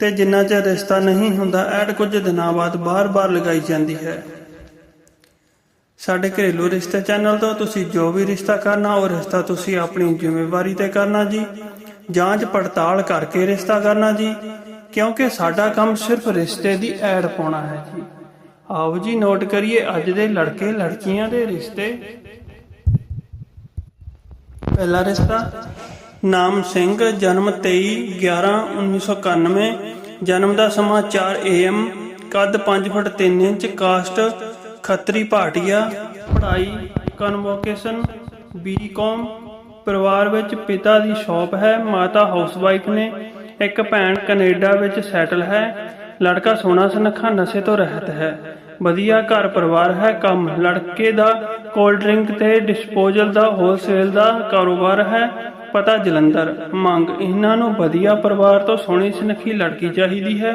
ਤੇ ਜਿੰਨਾ ਚਿਰ ਰਿਸ਼ਤਾ ਨਹੀਂ ਹੁੰਦਾ, ਐਡ ਕੁਝ ਦਿਨਾਂ ਬਾਅਦ ਬਾਰ-ਬਾਰ ਲਗਾਈ ਜਾਂਦੀ ਹੈ। ਸਾਡੇ ਘਰੇਲੂ ਰਿਸ਼ਤੇ ਚੈਨਲ ਤੋਂ ਤੁਸੀਂ ਜੋ ਵੀ ਰਿਸ਼ਤਾ ਕਰਨਾ, ਉਹ ਰਿਸ਼ਤਾ ਤੁਸੀਂ ਆਪਣੀ ਜ਼ਿੰਮੇਵਾਰੀ ਤੇ ਕਰਨਾ ਜੀ। ਜਾਂਚ ਪੜਤਾਲ ਕਰਕੇ ਰਿਸ਼ਤਾ ਕਰਨਾ ਜੀ, ਕਿਉਂਕਿ ਸਾਡਾ ਕੰਮ ਸਿਰਫ ਰਿਸ਼ਤੇ ਦੀ ਐਡ ਪਾਉਣਾ ਹੈ ਜੀ। ਆਓ ਜੀ, ਨੋਟ ਕਰੀਏ, ਅੱਜ ਦੇ ਲੜਕੇ ਲੜਕੀਆਂ ਦੇ ਰਿਸ਼ਤੇ। ਪਹਿਲਾ ਰਿਸ਼ਤਾ ਨਾਮ ਸਿੰਘ, ਜਨਮ 23 11 1991 ਜਨਮ ਦਾ ਸਮਾਂ 4 AM ਕੱਦ 5 foot 3 inch, caste Khatri Bhatia, ਪੜ੍ਹਾਈ ਕਨਵੋਕੇਸ਼ਨ ਬੀਕਾਮ ਪਰਿਵਾਰ ਵਿੱਚ ਪਿਤਾ ਦੀ ਸ਼ਾਪ ਹੈ, ਮਾਤਾ ਹਾਊਸਵਾਈਫ ਨੇ, ਇੱਕ ਭੈਣ ਕੈਨੇਡਾ ਵਿੱਚ ਸੈਟਲ ਹੈ, ਲੜਕਾ ਸੋਨਾ ਸੁਨੱਖਾ ਨਸ਼ੇ ਤੋਂ ਰਹਿਤ ਹੈ, ਵਧੀਆ ਘਰ ਪਰਿਵਾਰ ਹੈ, ਕੰਮ ਲੜਕੇ ਦਾ ਕੋਲਡ ਡਰਿੰਕ ਤੇ ਡਿਸਪੋਜ਼ਲ ਦਾ ਹੋਲਸੇਲ ਦਾ ਕਾਰੋਬਾਰ ਹੈ ਪਤਾ ਜਲੰਧਰ, ਮੰਗ ਇਹਨਾਂ ਨੂੰ ਵਧੀਆ ਪਰਿਵਾਰ ਤੋਂ ਸੋਹਣੀ ਸੁਨੱਖੀ ਲੜਕੀ ਚਾਹੀਦੀ ਹੈ।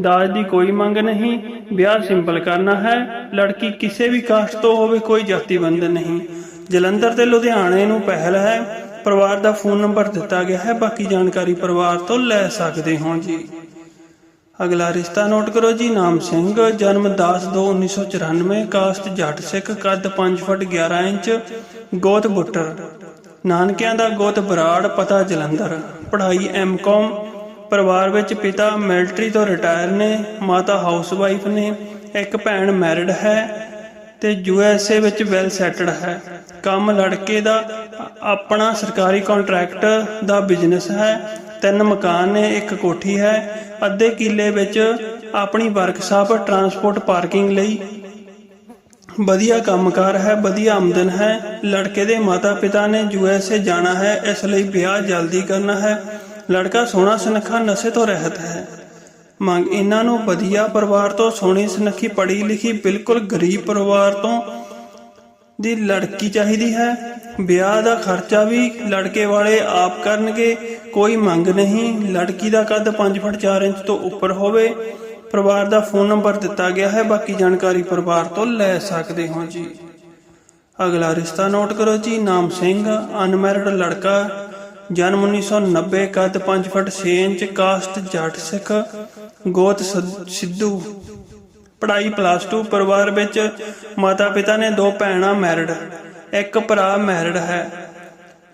ਦਾਜ ਦੀ ਕੋਈ ਮੰਗ ਨਹੀਂ, ਵਿਆਹ ਸਿੰਪਲ ਕਰਨਾ ਹੈ, ਲੜਕੀ ਕਿਸੇ ਵੀ ਕਾਸਟ ਤੋਂ ਹੋਵੇ ਕੋਈ ਜਾਤੀ ਨਹੀਂ। ਜਲੰਧਰ ਤੇ ਲੁਧਿਆਣੇ ਨੂੰ ਪਹਿਲ ਹੈ, ਪਰਿਵਾਰ ਦਾ ਫੋਨ ਨੰਬਰ ਦਿੱਤਾ ਗਿਆ ਹੈ, ਬਾਕੀ ਜਾਣਕਾਰੀ ਪਰਿਵਾਰ ਤੋਂ ਲੈ ਸਕਦੇ ਹੋ ਜੀ। ਅਗਲਾ ਰਿਸ਼ਤਾ ਨੋਟ ਕਰੋ ਜੀ, ਨਾਮ ਸਿੰਘ, ਜਨਮ 10/2/1994 ਕਾਸਟ ਜੱਟ ਸਿੱਖ, ਕੱਦ 5 ਫੁੱਟ 11 ਇੰਚ, ਗੋਤ ਬੁੱਟਰ। ਨਾਨਕਿਆਂ ਦਾ ਗੋਤ ਬਰਾੜ, ਪਤਾ ਜਲੰਧਰ। ਪੜ੍ਹਾਈ ਐਮਕਾਮ ਪਰਿਵਾਰ ਵਿੱਚ ਪਿਤਾ ਮਿਲਟਰੀ ਤੋਂ ਰਿਟਾਇਰ ਨੇ, ਮਾਤਾ ਹਾਊਸਵਾਈਫ ਨੇ, ਇੱਕ ਭੈਣ ਮੈਰਿਡ ਹੈ ਤੇ ਯੂਐਸਏ ਵਿੱਚ ਵੈਲ ਸੈਟਲਡ ਹੈ। ਕੰਮ ਲੜਕੇ ਦਾ, ਆਪਣਾ ਸਰਕਾਰੀ ਕੰਟਰੈਕਟ ਦਾ ਬਿਜ਼ਨਸ ਹੈ। ਤਿੰਨ ਮਕਾਨ ਨੇ, ਇੱਕ ਕੋਠੀ ਹੈ। ਅੱਧੇ ਕਿੱਲੇ ਵਿੱਚ ਆਪਣੀ ਵਰਕਸ਼ਾਪ, ਟਰਾਂਸਪੋਰਟ ਪਾਰਕਿੰਗ ਲਈ ਵਧੀਆ ਕੰਮਕਾਰ ਹੈ, ਵਧੀਆ ਆਮਦਨ ਹੈ। ਲੜਕੇ ਦੇ ਮਾਤਾ-ਪਿਤਾ ਨੇ ਯੂਐਸਏ ਜਾਣਾ ਹੈ, ਇਸ ਲਈ ਵਿਆਹ ਜਲਦੀ ਕਰਨਾ ਹੈ। ਲੜਕਾ ਸੋਹਣਾ ਸੁਨੱਖਾ ਨਸ਼ੇ ਤੋਂ ਰਹਿਤ ਹੈ। ਮੰਗ ਇਹਨਾਂ ਨੂੰ ਵਧੀਆ ਪਰਿਵਾਰ ਤੋਂ, ਸੋਹਣੀ ਸੁਨੱਖੀ ਪੜ੍ਹੀ ਲਿਖੀ ਬਿਲਕੁਲ ਗਰੀਬ ਪਰਿਵਾਰ ਤੋਂ ਦੀ ਲੜਕੀ ਚਾਹੀਦੀ ਹੈ। ਵਿਆਹ ਦਾ ਖਰਚਾ ਵੀ ਲੜਕੇ ਵਾਲੇ ਆਪ ਕਰਨਗੇ, ਕੋਈ ਮੰਗ ਨਹੀਂ। ਲੜਕੀ ਦਾ ਕੱਦ 5 ਫੁੱਟ 4 ਇੰਚ ਤੋਂ ਉੱਪਰ ਹੋਵੇ। ਪਰਿਵਾਰ ਦਾ ਫੋਨ ਨੰਬਰ ਦਿੱਤਾ ਗਿਆ ਹੈ, ਬਾਕੀ ਜਾਣਕਾਰੀ ਪਰਿਵਾਰ ਤੋਂ ਲੈ ਸਕਦੇ ਹੋ ਜੀ। ਅਗਲਾ ਰਿਸ਼ਤਾ ਨੋਟ ਕਰੋ ਜੀ, ਨਾਮ ਸਿੰਘ, ਅਨਮੈਰਿਡ ਲੜਕਾ, ਜਨਮ 1990 ਕੱਦ 5 ਫੁੱਟ 6 ਇੰਚ ਕਾਸਟ ਜੱਟ ਸਿੱਖ, ਗੋਤ ਸਿੱਧੂ। ਪੜ੍ਹਾਈ ਪਲੱਸ 2 ਪਰਿਵਾਰ ਵਿੱਚ ਮਾਤਾ ਪਿਤਾ ਨੇ ਦੋ ਭੈਣਾਂ ਮੈਰਿਡ ਇੱਕ ਭਰਾ ਮੈਰਿਡ ਹੈ।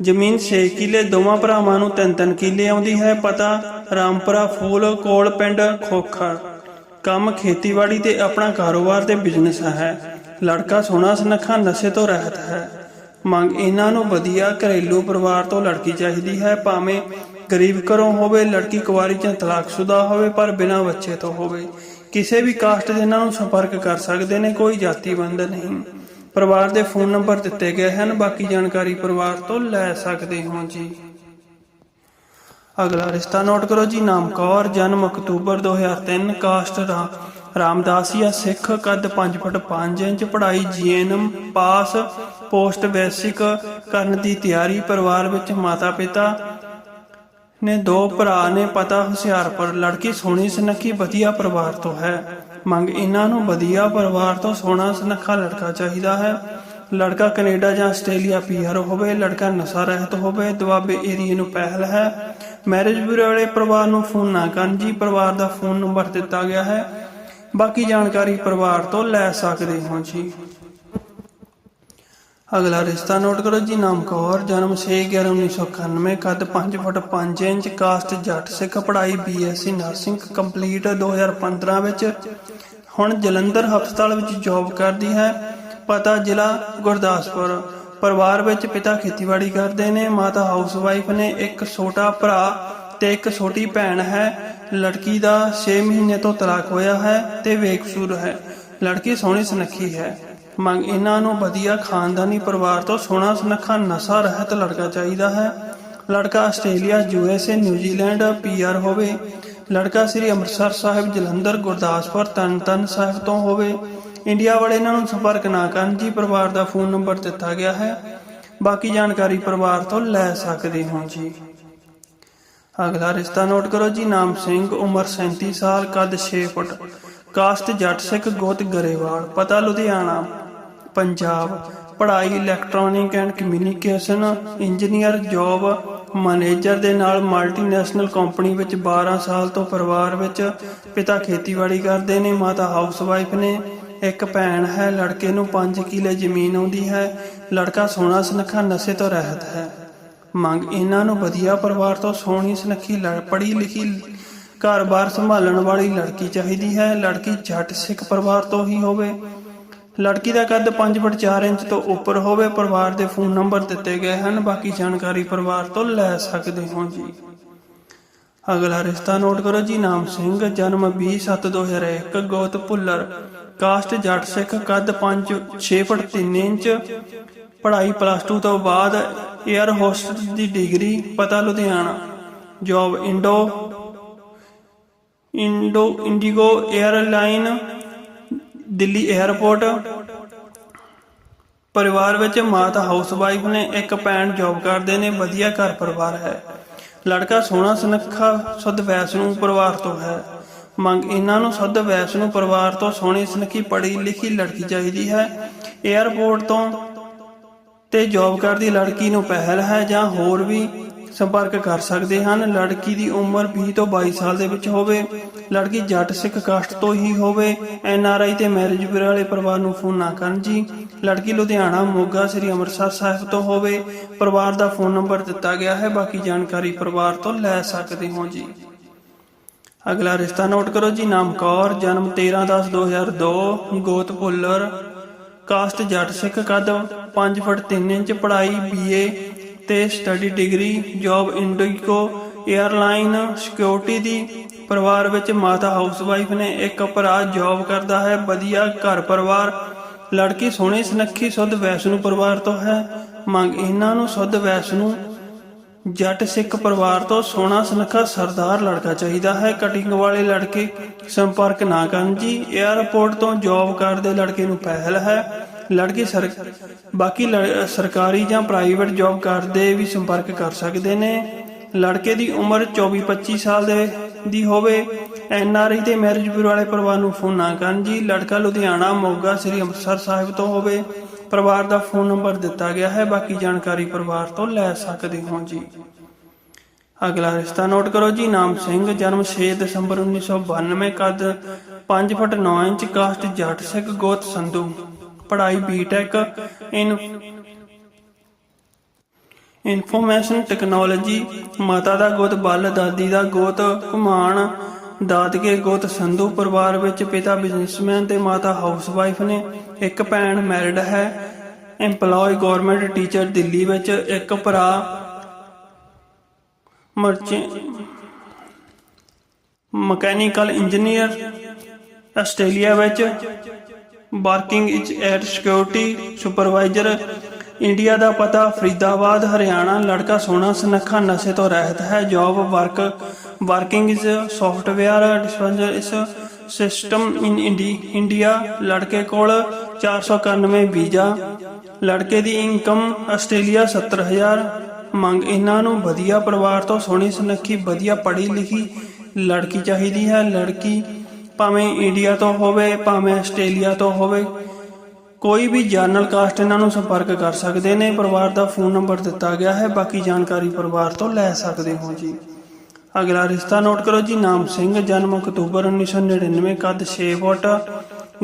ਜ਼ਮੀਨ 6 ਕਿੱਲੇ, ਦੋਵਾਂ ਭਰਾਵਾਂ ਨੂੰ ਤਿੰਨ ਤਿੰਨ ਕਿੱਲੇ ਆਉਂਦੀ ਹੈ। ਪਤਾ ਰਾਮਪੁਰਾ ਫੂਲ ਕੋਲ ਪਿੰਡ ਖੋਖਰ। ਕੰਮ ਖੇਤੀਬਾੜੀ ਤੇ ਆਪਣਾ ਕਾਰੋਬਾਰ ਤੇ ਬਿਜ਼ਨਸ ਹੈ। ਲੜਕਾ ਸੋਹਣਾ ਸੁਨੱਖਾ ਨਸ਼ੇ ਤੋਂ ਰਹਿਤ ਹੈ। ਮੰਗ ਇਹਨਾਂ ਨੂੰ ਵਧੀਆ ਘਰੇਲੂ ਪਰਿਵਾਰ ਤੋਂ ਲੜਕੀ ਚਾਹੀਦੀ ਹੈ। ਭਾਵੇਂ ਗਰੀਬ ਘਰੋਂ ਹੋਵੇ, ਲੜਕੀ ਕੁਆਰੀ ਜਾਂ ਤਲਾਕਸ਼ੁਦਾ ਹੋਵੇ, ਪਰ ਬਿਨਾਂ ਬੱਚੇ ਤੋਂ ਹੋਵੇ। ਕਿਸੇ ਵੀ ਕਾਸਟ ਦੇ ਇਹਨਾਂ ਨੂੰ ਸੰਪਰਕ ਕਰ ਸਕਦੇ ਨੇ, ਕੋਈ ਜਾਤੀ ਬੰਧਨ ਨਹੀਂ। ਪਰਿਵਾਰ ਦੇ ਫੋਨ ਨੰਬਰ ਦਿੱਤੇ ਗਏ ਹਨ। ਬਾਕੀ ਜਾਣਕਾਰੀ ਪਰਿਵਾਰ ਤੋਂ ਲੈ ਸਕਦੇ ਹੋ ਜੀ। ਅਗਲਾ ਰਿਸ਼ਤਾ ਨੋਟ ਕਰੋ ਜੀ ਨਾਮ ਕੌਰ ਜਨਮ ਅਕਤੂਬਰ 2003 ਕਾਸਟ ਰਾ- ਰਾਮਦਾਸੀਆ ਸਿੱਖ, ਕੱਦ 5 ਫੁੱਟ 5 ਇੰਚ, ਪੜ੍ਹਾਈ ਜੀਐਨਐਮ ਪਾਸ, ਪੋਸਟ ਬੇਸਿਕ ਕਰਨ ਦੀ ਤਿਆਰੀ, ਪਰਿਵਾਰ ਵਿੱਚ ਮਾਤਾ ਪਿਤਾ ਨੇ ਦੋ ਭਰਾ ਨੇ, ਪਤਾ ਹੁਸ਼ਿਆਰਪੁਰ, ਲੜਕੀ ਸੋਹਣੀ ਸੁਨੱਖੀ, ਵਧੀਆ ਪਰਿਵਾਰ ਤੋਂ ਹੈ। ਮੰਗ ਇਹਨਾਂ ਨੂੰ ਵਧੀਆ ਪਰਿਵਾਰ ਤੋਂ ਸੋਹਣਾ ਸੁਨੱਖਾ ਲੜਕਾ ਚਾਹੀਦਾ ਹੈ। ਲੜਕਾ ਕੈਨੇਡਾ ਜਾਂ ਆਸਟ੍ਰੇਲੀਆ ਪੀਆਰ ਹੋਵੇ, ਲੜਕਾ ਨਸ਼ਾ ਰਹਿਤ ਹੋਵੇ, ਦੁਆਬੇ ਏਰੀਏ ਨੂੰ ਪਹਿਲ ਹੈ। ਮੈਰਿਜ ਬਿਊਰੋ ਵਾਲੇ ਪਰਿਵਾਰ ਨੂੰ ਫੋਨ ਨਾ ਕਰਨ। ਜੀ ਪਰਿਵਾਰ ਦਾ ਫੋਨ ਨੰਬਰ ਦਿੱਤਾ ਗਿਆ ਹੈ। ਬਾਕੀ ਜਾਣਕਾਰੀ ਪਰਿਵਾਰ ਤੋਂ ਲੈ ਸਕਦੇ ਹੋ ਜੀ। ਅਗਲਾ ਰਿਸ਼ਤਾ ਨੋਟ ਕਰੋ ਜੀ। ਨਾਮ ਕੌਰ, ਜਨਮ 6/11/1991 ਕੱਦ 5 ਫੁੱਟ 5 ਇੰਚ ਕਾਸਟ ਜੱਟ ਸਿੱਖ, ਪੜ੍ਹਾਈ ਬੀਐਸਸੀ ਨਰਸਿੰਗ ਕੰਪਲੀਟ 2015 ਵਿੱਚ। ਹੁਣ ਜਲੰਧਰ ਹਸਪਤਾਲ ਵਿੱਚ ਜੌਬ ਕਰਦੀ ਹੈ। ਪਤਾ ਜ਼ਿਲ੍ਹਾ ਗੁਰਦਾਸਪੁਰ। ਪਰਿਵਾਰ ਵਿੱਚ ਪਿਤਾ ਖੇਤੀਬਾੜੀ ਕਰਦੇ ਨੇ, ਮਾਤਾ ਹਾਊਸਵਾਈਫ ਨੇ, ਇੱਕ ਛੋਟਾ ਭਰਾ ਤੇ ਇੱਕ ਛੋਟੀ ਭੈਣ ਹੈ। ਲੜਕੀ ਦਾ 6 ਮਹੀਨੇ ਤੋਂ ਤਲਾਕ ਹੋਇਆ ਹੈ ਤੇ ਬੇਕਸੂਰ ਹੈ। ਲੜਕੀ ਸੋਹਣੀ ਸੁਨੱਖੀ ਹੈ। ਮੰਗ ਇਹਨਾਂ ਨੂੰ ਵਧੀਆ ਖਾਨਦਾਨੀ ਪਰਿਵਾਰ ਤੋਂ ਸੋਹਣਾ ਸੁਨੱਖਾ ਨਸ਼ਾ ਰਹਿਤ ਲੜਕਾ ਚਾਹੀਦਾ ਹੈ। ਲੜਕਾ ਆਸਟ੍ਰੇਲੀਆ ਯੂਐਸਏ ਨਿਊਜ਼ੀਲੈਂਡ ਪੀਆਰ ਹੋਵੇ। ਲੜਕਾ ਸ੍ਰੀ ਅੰਮ੍ਰਿਤਸਰ ਸਾਹਿਬ, ਜਲੰਧਰ, ਗੁਰਦਾਸਪੁਰ ਤਰਨਤਾਰਨ ਸਾਹਿਬ ਤੋਂ ਹੋਵੇ। ਇੰਡੀਆ ਵਾਲੇ ਇਹਨਾਂ ਨੂੰ ਸੰਪਰਕ ਨਾ ਕਰਨ ਜੀ, ਪਰਿਵਾਰ ਦਾ ਫੋਨ ਨੰਬਰ ਦਿੱਤਾ ਗਿਆ ਹੈ। ਬਾਕੀ ਜਾਣਕਾਰੀ ਪਰਿਵਾਰ ਤੋਂ ਲੈ ਸਕਦੇ ਹੋ ਜੀ। ਅਗਲਾ ਰਿਸ਼ਤਾ ਨੋਟ ਕਰੋ ਜੀ, ਨਾਮ ਸਿੰਘ, ਉਮਰ 37 ਸਾਲ, ਕੱਦ 6 ਫੁੱਟ ਕਾਸਟ ਜੱਟ ਸਿੱਖ ਗੋਤ ਗਰੇਵਾਲ, ਪਤਾ ਲੁਧਿਆਣਾ, ਪੰਜਾਬ। ਪੜ੍ਹਾਈ electronic and communication engineer job manager ਦੇ ਨਾਲ ਮਲਟੀਨੈਸ਼ਨਲ ਕੰਪਨੀ ਵਿੱਚ 12 ਸਾਲ ਤੋਂ ਪਰਿਵਾਰ ਵਿੱਚ ਪਿਤਾ ਖੇਤੀਬਾੜੀ ਕਰਦੇ ਨੇ, ਮਾਤਾ ਹਾਊਸਵਾਈਫ ਨੇ ਇੱਕ ਭੈਣ ਹੈ, ਲੜਕੇ ਨੂੰ 5 ਕਿਲੇ ਜ਼ਮੀਨ ਆਉਂਦੀ ਹੈ। ਲੜਕਾ ਸੋਹਣਾ ਸੁਨੱਖਾ ਨਸ਼ੇ ਤੋਂ ਰਹਿਤ ਹੈ। ਮੰਗ ਇਹਨਾਂ ਨੂੰ ਵਧੀਆ ਪਰਿਵਾਰ ਤੋਂ ਸੋਹਣੀ ਸੁਨੱਖੀ ਪੜ੍ਹੀ ਲਿਖੀ ਘਰ-ਬਾਰ ਸੰਭਾਲਣ ਵਾਲੀ ਲੜਕੀ ਚਾਹੀਦੀ ਹੈ। ਲੜਕੀ ਜੱਟ ਸਿੱਖ ਪਰਿਵਾਰ ਤੋਂ ਹੀ ਹੋਵੇ। ਲੜਕੀ ਦਾ ਕੱਦ 5 ਫੁੱਟ 4 ਇੰਚ ਤੋਂ ਉੱਪਰ ਹੋਵੇ, ਪਰਿਵਾਰ ਦੇ ਫੋਨ ਨੰਬਰ ਦਿੱਤੇ ਗਏ ਹਨ। ਬਾਕੀ ਜਾਣਕਾਰੀ ਪਰਿਵਾਰ ਤੋਂ ਲੈ ਸਕਦੇ ਹੋ ਜੀ। ਅਗਲਾ ਰਿਸ਼ਤਾ ਨੋਟ ਕਰੋ ਜੀ। ਨਾਮ ਸਿੰਘ, ਜਨਮ 20/7/2001 ਗੋਤ ਭੁੱਲਰ। ਕਾਸਟ ਜੱਟ ਸਿੱਖ ਕੱਦ 5 6 ਫੁੱਟ 3 ਇੰਚ। ਪੜ੍ਹਾਈ ਪਲੱਸ 2 ਤੋਂ ਬਾਅਦ 에ਅਰ ਹੋਸਟਸ ਦੀ ਡਿਗਰੀ ਪਤਾ Ludhiana. Job Indo Indo IndiGo airline Delhi airport ਪਰਿਵਾਰ ਵਿੱਚ ਮਾਤਾ ਹਾਊਸਵਾਈਫ ਨੇ ਇੱਕ ਭੈਣ ਜੋਬ ਕਰਦੇ ਨੇ, ਵਧੀਆ ਘਰ ਪਰਿਵਾਰ ਹੈ। ਲੜਕਾ ਸੋਹਣਾ, ਸੁਨੱਖਾ ਸਦਵੈਸ ਨੂੰ ਪਰਿਵਾਰ ਤੋਂ ਹੈ। ਮੰਗ ਇਹਨਾਂ ਨੂੰ ਸੁੱਧ ਵੈਸ਼ਨੂ ਪਰਿਵਾਰ ਤੋਂ ਸੋਹਣੀ ਸੁਨੱਖੀ ਪੜ੍ਹੀ ਲਿਖੀ ਲੜਕੀ ਚਾਹੀਦੀ ਹੈ। 에ਅਰਪੋਰਟ ਤੋਂ ਤੇ ਜੌਬ ਕਰਦੀ ਲੜਕੀ ਨੂੰ ਪਹਿਲ ਹੈ ਜਾਂ ਹੋਰ ਵੀ ਸੰਪਰਕ ਕਰ ਸਕਦੇ ਹਨ। ਲੜਕੀ ਦੀ ਉਮਰ 20 ਤੋਂ 22 ਸਾਲ ਦੇ ਵਿੱਚ ਹੋਵੇ, ਲੜਕੀ ਜੱਟ ਸਿੱਖ ਕਾਸਟ ਤੋਂ ਹੀ ਹੋਵੇ, ਐਨ ਆਰ ਆਈ ਤੇ ਮੈਰਿਜ ਬਿਊਰੋ ਵਾਲੇ ਪਰਿਵਾਰ ਨੂੰ ਫੋਨ ਨਾ ਕਰਨ ਜੀ। ਲੜਕੀ ਲੁਧਿਆਣਾ, ਮੋਗਾ, ਸ੍ਰੀ ਅੰਮ੍ਰਿਤਸਰ ਸਾਹਿਬ ਤੋਂ ਹੋਵੇ, ਪਰਿਵਾਰ ਦਾ ਫੋਨ ਨੰਬਰ ਦਿੱਤਾ ਗਿਆ ਹੈ। ਬਾਕੀ ਜਾਣਕਾਰੀ ਪਰਿਵਾਰ ਤੋਂ ਲੈ ਸਕਦੇ ਹੋ ਜੀ। ਅਗਲਾ ਰਿਸ਼ਤਾ ਨੋਟ ਕਰੋ ਜੀ, ਨਾਮ ਕੌਰ, ਜਨਮ 13/10/2002 ਗੋਤ ਭੁੱਲਰ, ਕਾਸਟ ਜੱਟ ਸਿੱਖ ਕੱਦ 5 ਫੁੱਟ 3 ਇੰਚ ਪੜ੍ਹਾਈ ਬੀਏ ਤੇ study degree job IndiGo airline security ਦੀ ਪਰਿਵਾਰ ਵਿੱਚ ਮਾਤਾ ਹਾਊਸਵਾਈਫ ਨੇ ਇੱਕ ਭਰਾ ਜੌਬ ਕਰਦਾ ਹੈ, ਵਧੀਆ ਘਰ ਪਰਿਵਾਰ, ਲੜਕੀ ਸੋਹਣੀ ਸੁਨੱਖੀ, ਸੁੱਧ ਵੈਸ਼ਨੂ ਪਰਿਵਾਰ ਤੋਂ ਹੈ, ਮੰਗ ਇਹਨਾਂ ਨੂੰ ਸੁੱਧ ਵੈਸ਼ਨੂ ਜੱਟ ਸਿੱਖ ਪਰਿਵਾਰ ਤੋਂ ਸੋਹਣਾ ਸੁਨੱਖਾ ਸਰਦਾਰ ਲੜਕਾ ਚਾਹੀਦਾ ਹੈ। ਕਟਿੰਗ ਵਾਲੇ ਲੜਕੇ ਸੰਪਰਕ ਨਾ ਕਰਨ ਜੀ। 에ਅਰਪੋਰਟ ਤੋਂ ਜੌਬ ਕਰਦੇ ਲੜਕੇ ਨੂੰ ਪਹਿਲ ਹੈ। ਲੜਕੇ ਸਰ ਬਾਕੀ ਲੜ- ਸਰਕਾਰੀ ਜਾਂ ਪ੍ਰਾਈਵੇਟ ਜੌਬ ਕਰਦੇ ਵੀ ਸੰਪਰਕ ਕਰ ਸਕਦੇ ਨੇ। ਲੜਕੇ ਦੀ ਉਮਰ 24-25 ਸਾਲ ਦੇ ਦੀ ਹੋਵੇ। ਐਨ ਆਰ ਆਈ ਤੇ ਮੈਰਿਜ ਬਿਊਰੋ ਵਾਲੇ ਪਰਿਵਾਰ ਨੂੰ ਫੋਨ ਨਾ ਕਰਨ ਜੀ। ਲੜਕਾ ਲੁਧਿਆਣਾ ਮੋਗਾ ਸ੍ਰੀ ਅੰਮ੍ਰਿਤਸਰ ਸਾਹਿਬ ਤੋਂ ਹੋਵੇ। ਪਰਿਵਾਰ ਦਾ ਫੋਨ ਨੰਬਰ ਦਿੱਤਾ ਗਿਆ ਹੈ। ਬਾਕੀ ਜਾਣਕਾਰੀ ਪਰਿਵਾਰ ਤੋਂ ਲੈ ਸਕਦੇ ਹੋ ਜੀ। ਅਗਲਾ ਰਿਸ਼ਤਾ ਨੋਟ ਕਰੋ ਜੀ। ਨਾਮ ਸਿੰਘ, ਜਨਮ 6 ਦਸੰਬਰ 1992 ਕੱਦ 5 ਫੁੱਟ 9 ਇੰਚ ਕਾਸਟ ਜੱਟ ਸਿੱਖ ਗੋਤ ਸੰਧੂ। ਪੜ੍ਹਾਈ ਬੀਟੈਕ ਇਨ ਇਨਫੋਰਮੇਸ਼ਨ ਟੈਕਨੋਲੋਜੀ, ਮਾਤਾ ਦਾ ਗੋਤ, ਬਲ ਦਾਦੀ ਦਾ ਗੋਤ ਘੁਮਾਣ ਦਾਦਕੇ ਗੋਤ ਸੰਧੂ ਪਰਿਵਾਰ ਵਿੱਚ ਪਿਤਾ ਬਿਜ਼ਨਸਮੈਨ ਤੇ ਮਾਤਾ ਹਾਊਸਵਾਈਫ ਨੇ ਇੱਕ ਭੈਣ ਮੈਰਿਡ ਹੈ। EMPLOYE ਗਵਰਨਮੈਂਟ ਟੀਚਰ ਦਿੱਲੀ ਵਿੱਚ ਇੱਕ ਭਰਾ ਮਰਚੇ ਮਕੈਨੀਕਲ ਇੰਜੀਨੀਅਰ ਆਸਟ੍ਰੇਲੀਆ ਵਿੱਚ ਵਰਕਿੰਗ ਇਚ ਐਟ ਸਿਕਿਉਰਿਟੀ ਸੁਪਰਵਾਈਜ਼ਰ ਇੰਡੀਆ ਦਾ ਪਤਾ, ਫਰੀਦਾਬਾਦ, ਹਰਿਆਣਾ, ਲੜਕਾ ਸੋਹਣਾ, ਸੁਨੱਖਾ, ਨਸ਼ੇ ਤੋਂ ਰਹਿਤ ਹੈ job work working is software dispenser is system in India ਲੜਕੇ ਕੋਲ 491 ਵੀਜ਼ਾ, ਲੜਕੇ ਦੀ ਇਨਕਮ ਆਸਟ੍ਰੇਲੀਆ 70000 ਮੰਗ ਇਹਨਾਂ ਨੂੰ ਵਧੀਆ ਪਰਿਵਾਰ ਤੋਂ ਸੋਹਣੀ, ਸੁਨੱਖੀ, ਵਧੀਆ ਪੜ੍ਹੀ ਲਿਖੀ ਲੜਕੀ ਚਾਹੀਦੀ ਹੈ, ਲੜਕੀ ਭਾਵੇਂ ਇੰਡੀਆ ਤੋਂ ਹੋਵੇ, ਭਾਵੇਂ ਆਸਟ੍ਰੇਲੀਆ ਤੋਂ ਹੋਵੇ। ਕੋਈ ਵੀ ਜਰਨਲ ਕਾਸਟ ਇਹਨਾਂ ਨੂੰ ਸੰਪਰਕ ਕਰ ਸਕਦੇ ਨੇ, ਪਰਿਵਾਰ ਦਾ ਫੋਨ ਨੰਬਰ ਦਿੱਤਾ ਗਿਆ ਹੈ, ਬਾਕੀ ਜਾਣਕਾਰੀ ਪਰਿਵਾਰ ਤੋਂ ਲੈ ਸਕਦੇ ਹੋ ਜੀ। ਅਗਲਾ ਰਿਸ਼ਤਾ ਨੋਟ ਕਰੋ ਜੀ, ਨਾਮ ਸਿੰਘ, ਜਨਮ ਅਕਤੂਬਰ 1999 ਕੱਦ 6 ਫੁੱਟ,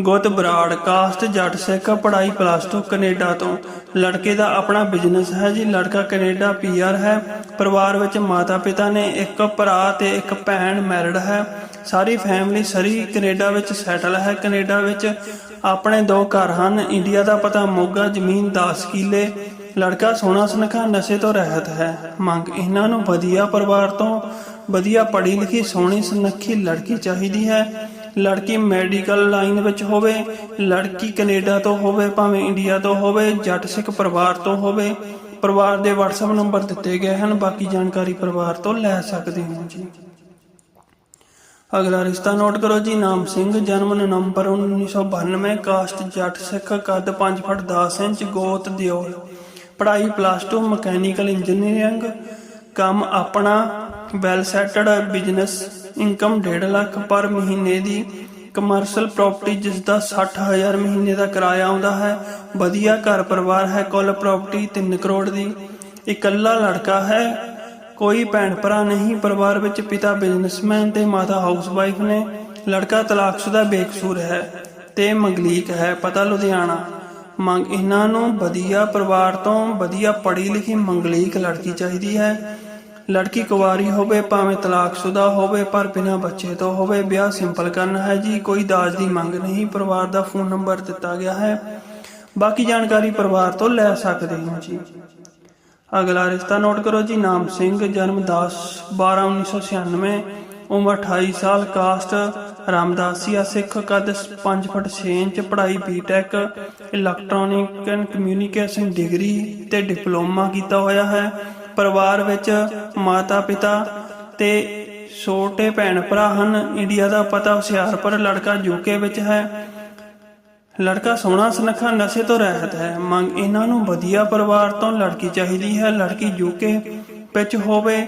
ਗੁੱਤ ਬਰਾੜ, ਕਾਸਟ, ਜੱਟ ਸਿੱਖ, ਪੜ੍ਹਾਈ ਪਲੱਸ 2 ਕੈਨੇਡਾ ਤੋਂ। ਲੜਕੇ ਦਾ ਆਪਣਾ ਬਿਜ਼ਨਸ ਹੈ ਜੀ, ਲੜਕਾ ਕੈਨੇਡਾ ਪੀਆਰ ਹੈ, ਪਰਿਵਾਰ ਵਿੱਚ ਮਾਤਾ ਪਿਤਾ ਨੇ ਇੱਕ ਭਰਾ ਤੇ ਇੱਕ ਭੈਣ ਮੈਰਿਡ ਹੈ। ਸਾਰੀ ਫੈਮਿਲੀ ਸਰੀ ਕੈਨੇਡਾ ਵਿੱਚ ਸੈਟਲ ਹੈ, ਕੈਨੇਡਾ ਵਿੱਚ ਆਪਣੇ ਦੋ ਘਰ ਹਨ। ਇੰਡੀਆ ਦਾ ਪਤਾ ਮੋਗਾ, ਜ਼ਮੀਨ 10 ਕਿੱਲੇ। ਲੜਕਾ ਸੋਹਣਾ ਸੁਨੱਖਾ, ਨਸ਼ੇ ਤੋਂ ਰਹਿਤ ਹੈ। ਮੰਗ ਇਹਨਾਂ ਨੂੰ ਵਧੀਆ ਪਰਿਵਾਰ ਤੋਂ। ਵਧੀਆ ਪੜ੍ਹੀ ਲਿਖੀ, ਸੋਹਣੀ ਸੁਨੱਖੀ ਲੜਕੀ ਚਾਹੀਦੀ ਹੈ। ਲੜਕੀ ਮੈਡੀਕਲ ਲਾਈਨ ਵਿੱਚ ਹੋਵੇ, ਲੜਕੀ ਕੈਨੇਡਾ ਤੋਂ ਹੋਵੇ, ਭਾਵੇਂ ਇੰਡੀਆ ਤੋਂ ਹੋਵੇ, ਜੱਟ ਸਿੱਖ ਪਰਿਵਾਰ ਤੋਂ ਹੋਵੇ, ਪਰਿਵਾਰ ਦੇ WhatsApp ਨੰਬਰ ਦਿੱਤੇ ਗਏ ਹਨ। ਬਾਕੀ ਜਾਣਕਾਰੀ ਪਰਿਵਾਰ ਤੋਂ ਲੈ ਸਕਦੇ ਹੋ ਜੀ। ਅਗਲਾ ਰਿਸ਼ਤਾ ਨੋਟ ਕਰੋ ਜੀ, ਨਾਮ ਸਿੰਘ, ਜਨਮ ਨਵੰਬਰ 1992 ਕਾਸਟ ਜੱਟ ਸਿੱਖ, ਕੱਦ 5 ਫੁੱਟ 10 ਇੰਚ, ਗੋਤ ਦਿਓਲ। ਪੜ੍ਹਾਈ ਪਲੱਸ 2 ਮਕੈਨੀਕਲ ਇੰਜੀਨੀਅਰਿੰਗ ਕੰਮ ਆਪਣਾ well settled business income 1.5 lakh per ਮਹੀਨੇ ਦੀ ਕਮਰਸ਼ੀਅਲ ਪ੍ਰਾਪਰਟੀ ਜਿਸ ਦਾ 60000 ਮਹੀਨੇ ਦਾ ਕਿਰਾਇਆ ਆਉਂਦਾ ਹੈ। ਵਧੀਆ ਘਰ ਪਰਿਵਾਰ ਹੈ, ਕੁੱਲ ਪ੍ਰਾਪਰਟੀ 3 ਕਰੋੜ ਦੀ। ਇਕੱਲਾ ਲੜਕਾ ਹੈ ਕੋਈ ਭੈਣ ਭਰਾ ਨਹੀਂ, ਪਰਿਵਾਰ ਵਿੱਚ ਪਿਤਾ ਬਿਜ਼ਨਸਮੈਨ ਤੇ ਮਾਤਾ ਹਾਊਸਵਾਈਫ ਨੇ। ਲੜਕਾ ਤਲਾਕਸ਼ੁਦਾ ਬੇਕਸੂਰ ਹੈ ਤੇ ਮੰਗਲੀਕ ਹੈ, ਪਤਾ ਲੁਧਿਆਣਾ। ਮੰਗ ਇਹਨਾਂ ਨੂੰ ਵਧੀਆ ਪਰਿਵਾਰ ਤੋਂ ਵਧੀਆ ਪੜ੍ਹੀ ਲਿਖੀ ਮੰਗਲੀਕ ਲੜਕੀ ਚਾਹੀਦੀ ਹੈ। ਲੜਕੀ ਕੁਵਾਰੀ ਹੋਵੇ, ਭਾਵੇਂ ਤਲਾਕਸ਼ੁਦਾ ਹੋਵੇ, ਪਰ ਬਿਨਾਂ ਬੱਚੇ ਤੋਂ ਹੋਵੇ, ਵਿਆਹ ਸਿੰਪਲ ਕਰਨਾ ਹੈ ਜੀ। ਕੋਈ ਦਾਜ ਦੀ ਮੰਗ ਨਹੀਂ, ਪਰਿਵਾਰ ਦਾ ਫੋਨ ਨੰਬਰ ਦਿੱਤਾ ਗਿਆ ਹੈ। ਬਾਕੀ ਜਾਣਕਾਰੀ ਪਰਿਵਾਰ ਤੋਂ ਲੈ ਸਕਦੇ ਹੋ ਜੀ। ਅਗਲਾ ਰਿਸ਼ਤਾ ਨੋਟ ਕਰੋ ਜੀ, ਨਾਮ ਸਿੰਘ, ਜਨਮ 10 12 1996 ਉਮਰ 28 ਸਾਲ, ਕਾਸਟ ਰਾਮਦਾਸੀਆ ਸਿੱਖ, ਕੱਦ 5 ਫੁੱਟ 6 ਇੰਚ, ਪੜ੍ਹਾਈ BTech electronic and communication degree ਤੇ ਡਿਪਲੋਮਾ ਕੀਤਾ ਹੋਇਆ ਹੈ। ਪਰਿਵਾਰ ਵਿੱਚ ਮਾਤਾ ਪਿਤਾ ਤੇ ਛੋਟੇ ਭੈਣ ਭਰਾ ਹਨ। ਇੰਡੀਆ ਦਾ ਪਤਾ ਹੁਸ਼ਿਆਰਪੁਰ, ਲੜਕਾ ਯੂਕੇ ਵਿੱਚ ਹੈ। ਲੜਕਾ ਸੋਹਣਾ ਸੁਨੱਖਾ ਨਸ਼ੇ ਤੋਂ ਰਹਿਤ ਹੈ। ਮੰਗ ਇਹਨਾਂ ਨੂੰ ਵਧੀਆ ਪਰਿਵਾਰ ਤੋਂ ਲੜਕੀ ਚਾਹੀਦੀ ਹੈ। ਲੜਕੀ ਯੂਕੇ ਵਿੱਚ ਹੋਵੇ